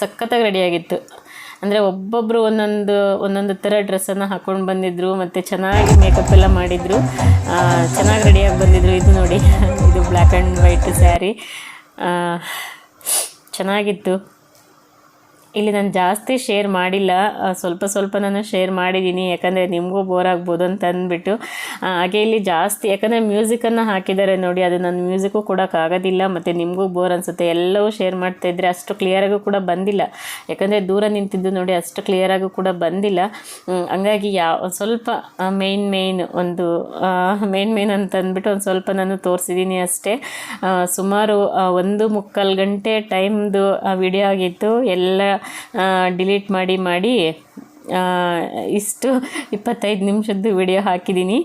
ಸಖತ್ತಾಗಿ ರೆಡಿಯಾಗಿತ್ತು ಅಂದರೆ ಒಬ್ಬೊಬ್ಬರು ಒಂದೊಂದು ಒಂದೊಂದು ಥರ ಡ್ರೆಸ್ಸನ್ನು ಹಾಕ್ಕೊಂಡು ಬಂದಿದ್ದರು ಮತ್ತು ಚೆನ್ನಾಗಿ ಮೇಕಪ್ ಎಲ್ಲ ಮಾಡಿದರು. ಚೆನ್ನಾಗಿ ರೆಡಿಯಾಗಿ ಬಂದಿದ್ದರು ಇದು ನೋಡಿ, ಇದು ಬ್ಲ್ಯಾಕ್ ಆ್ಯಂಡ್ ವೈಟ್ ಸ್ಯಾರಿ ಚೆನ್ನಾಗಿತ್ತು. ಇಲ್ಲಿ ನಾನು ಜಾಸ್ತಿ ಶೇರ್ ಮಾಡಿಲ್ಲ. ಸ್ವಲ್ಪ ಸ್ವಲ್ಪ ನಾನು ಶೇರ್ ಮಾಡಿದ್ದೀನಿ ಯಾಕಂದರೆ ನಿಮಗೂ ಬೋರ್ ಆಗ್ಬೋದು ಅಂತ ಅಂದ್ಬಿಟ್ಟು. ಹಾಗೆ ಇಲ್ಲಿ ಜಾಸ್ತಿ, ಯಾಕಂದರೆ ಮ್ಯೂಸಿಕನ್ನು ಹಾಕಿದ್ದಾರೆ ನೋಡಿ, ಅದು ನನ್ನ ಮ್ಯೂಸಿಕ್ಕು ಕೊಡೋಕ್ಕಾಗೋದಿಲ್ಲ ಮತ್ತು ನಿಮಗೂ ಬೋರ್ ಅನಿಸುತ್ತೆ. ಎಲ್ಲವೂ ಶೇರ್ ಮಾಡ್ತಾ ಇದ್ದರೆ ಅಷ್ಟು ಕ್ಲಿಯರಾಗೂ ಕೂಡ ಬಂದಿಲ್ಲ. ಯಾಕಂದರೆ ದೂರ ನಿಂತಿದ್ದು ನೋಡಿ, ಅಷ್ಟು ಕ್ಲಿಯರಾಗೂ ಕೂಡ ಬಂದಿಲ್ಲ. ಹಂಗಾಗಿ ಯಾವ ಸ್ವಲ್ಪ ಮೇಯ್ನ್ ಮೇಯ್ನ್ ಒಂದು ಮೇಯ್ನ್ ಮೇಯ್ನ್ ಅಂತ ಅಂದ್ಬಿಟ್ಟು ಒಂದು ಸ್ವಲ್ಪ ನಾನು ತೋರಿಸಿದ್ದೀನಿ ಅಷ್ಟೇ. ಸುಮಾರು ಒಂದು ಮುಕ್ಕಾಲು ಗಂಟೆ ಟೈಮ್ದು ವಿಡಿಯೋ ಆಗಿತ್ತು ಎಲ್ಲ ಡಿಲೀಟ್ ಮಾಡಿ ಮಾಡಿ ಇಷ್ಟು ಇಪ್ಪತ್ತೈದು ನಿಮಿಷದ್ದು ವಿಡಿಯೋ ಹಾಕಿದ್ದೀನಿ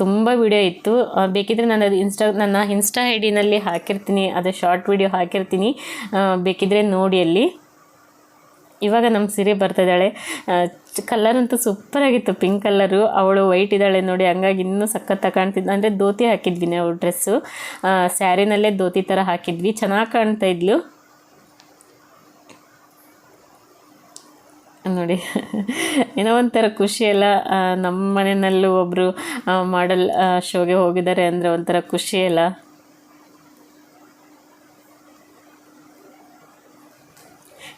ತುಂಬ ವಿಡಿಯೋ ಇತ್ತು. ಬೇಕಿದ್ದರೆ ನಾನು ಅದು ಇನ್ಸ್ಟಾ ನನ್ನ ಇನ್ಸ್ಟಾ ಐ ಡಿನಲ್ಲಿ ಹಾಕಿರ್ತೀನಿ. ಅದು ಶಾರ್ಟ್ ವಿಡಿಯೋ ಹಾಕಿರ್ತೀನಿ. ಬೇಕಿದ್ದರೆ ನೋಡಿ ಅಲ್ಲಿ. ಇವಾಗ ನಮ್ಮ ಸೀರೆ ಬರ್ತಿದ್ದಾಳೆ ಕಲರ್ ಅಂತೂ ಸೂಪರ್ ಆಗಿತ್ತು. ಪಿಂಕ್ ಕಲ್ಲರು ಅವಳು ವೈಟ್ ಇದ್ದಾಳೆ ನೋಡಿ. ಹಂಗಾಗಿ ಇನ್ನೂ ಸಖತ್ತಾಗಿ ಕಾಣ್ತಿದ್ದ ಅಂದರೆ ಧೋತಿ ಹಾಕಿದ್ವಿ ನಾವು ಡ್ರೆಸ್ಸು ಸ್ಯಾರಿನಲ್ಲೇ ಧೋತಿ ಥರ ಹಾಕಿದ್ವಿ. ಚೆನ್ನಾಗಿ ಕಾಣ್ತಾ ಇದ್ಲು. ನೋಡಿ. ಏನೋ ಒಂಥರ ಖುಷಿಯೆಲ್ಲ ನಮ್ಮ ಮನೆಯಲ್ಲೂ ಒಬ್ಬರು ಮಾಡಲ್ ಶೋಗೆ ಹೋಗಿದ್ದಾರೆ ಅಂದರೆ ಒಂಥರ ಖುಷಿ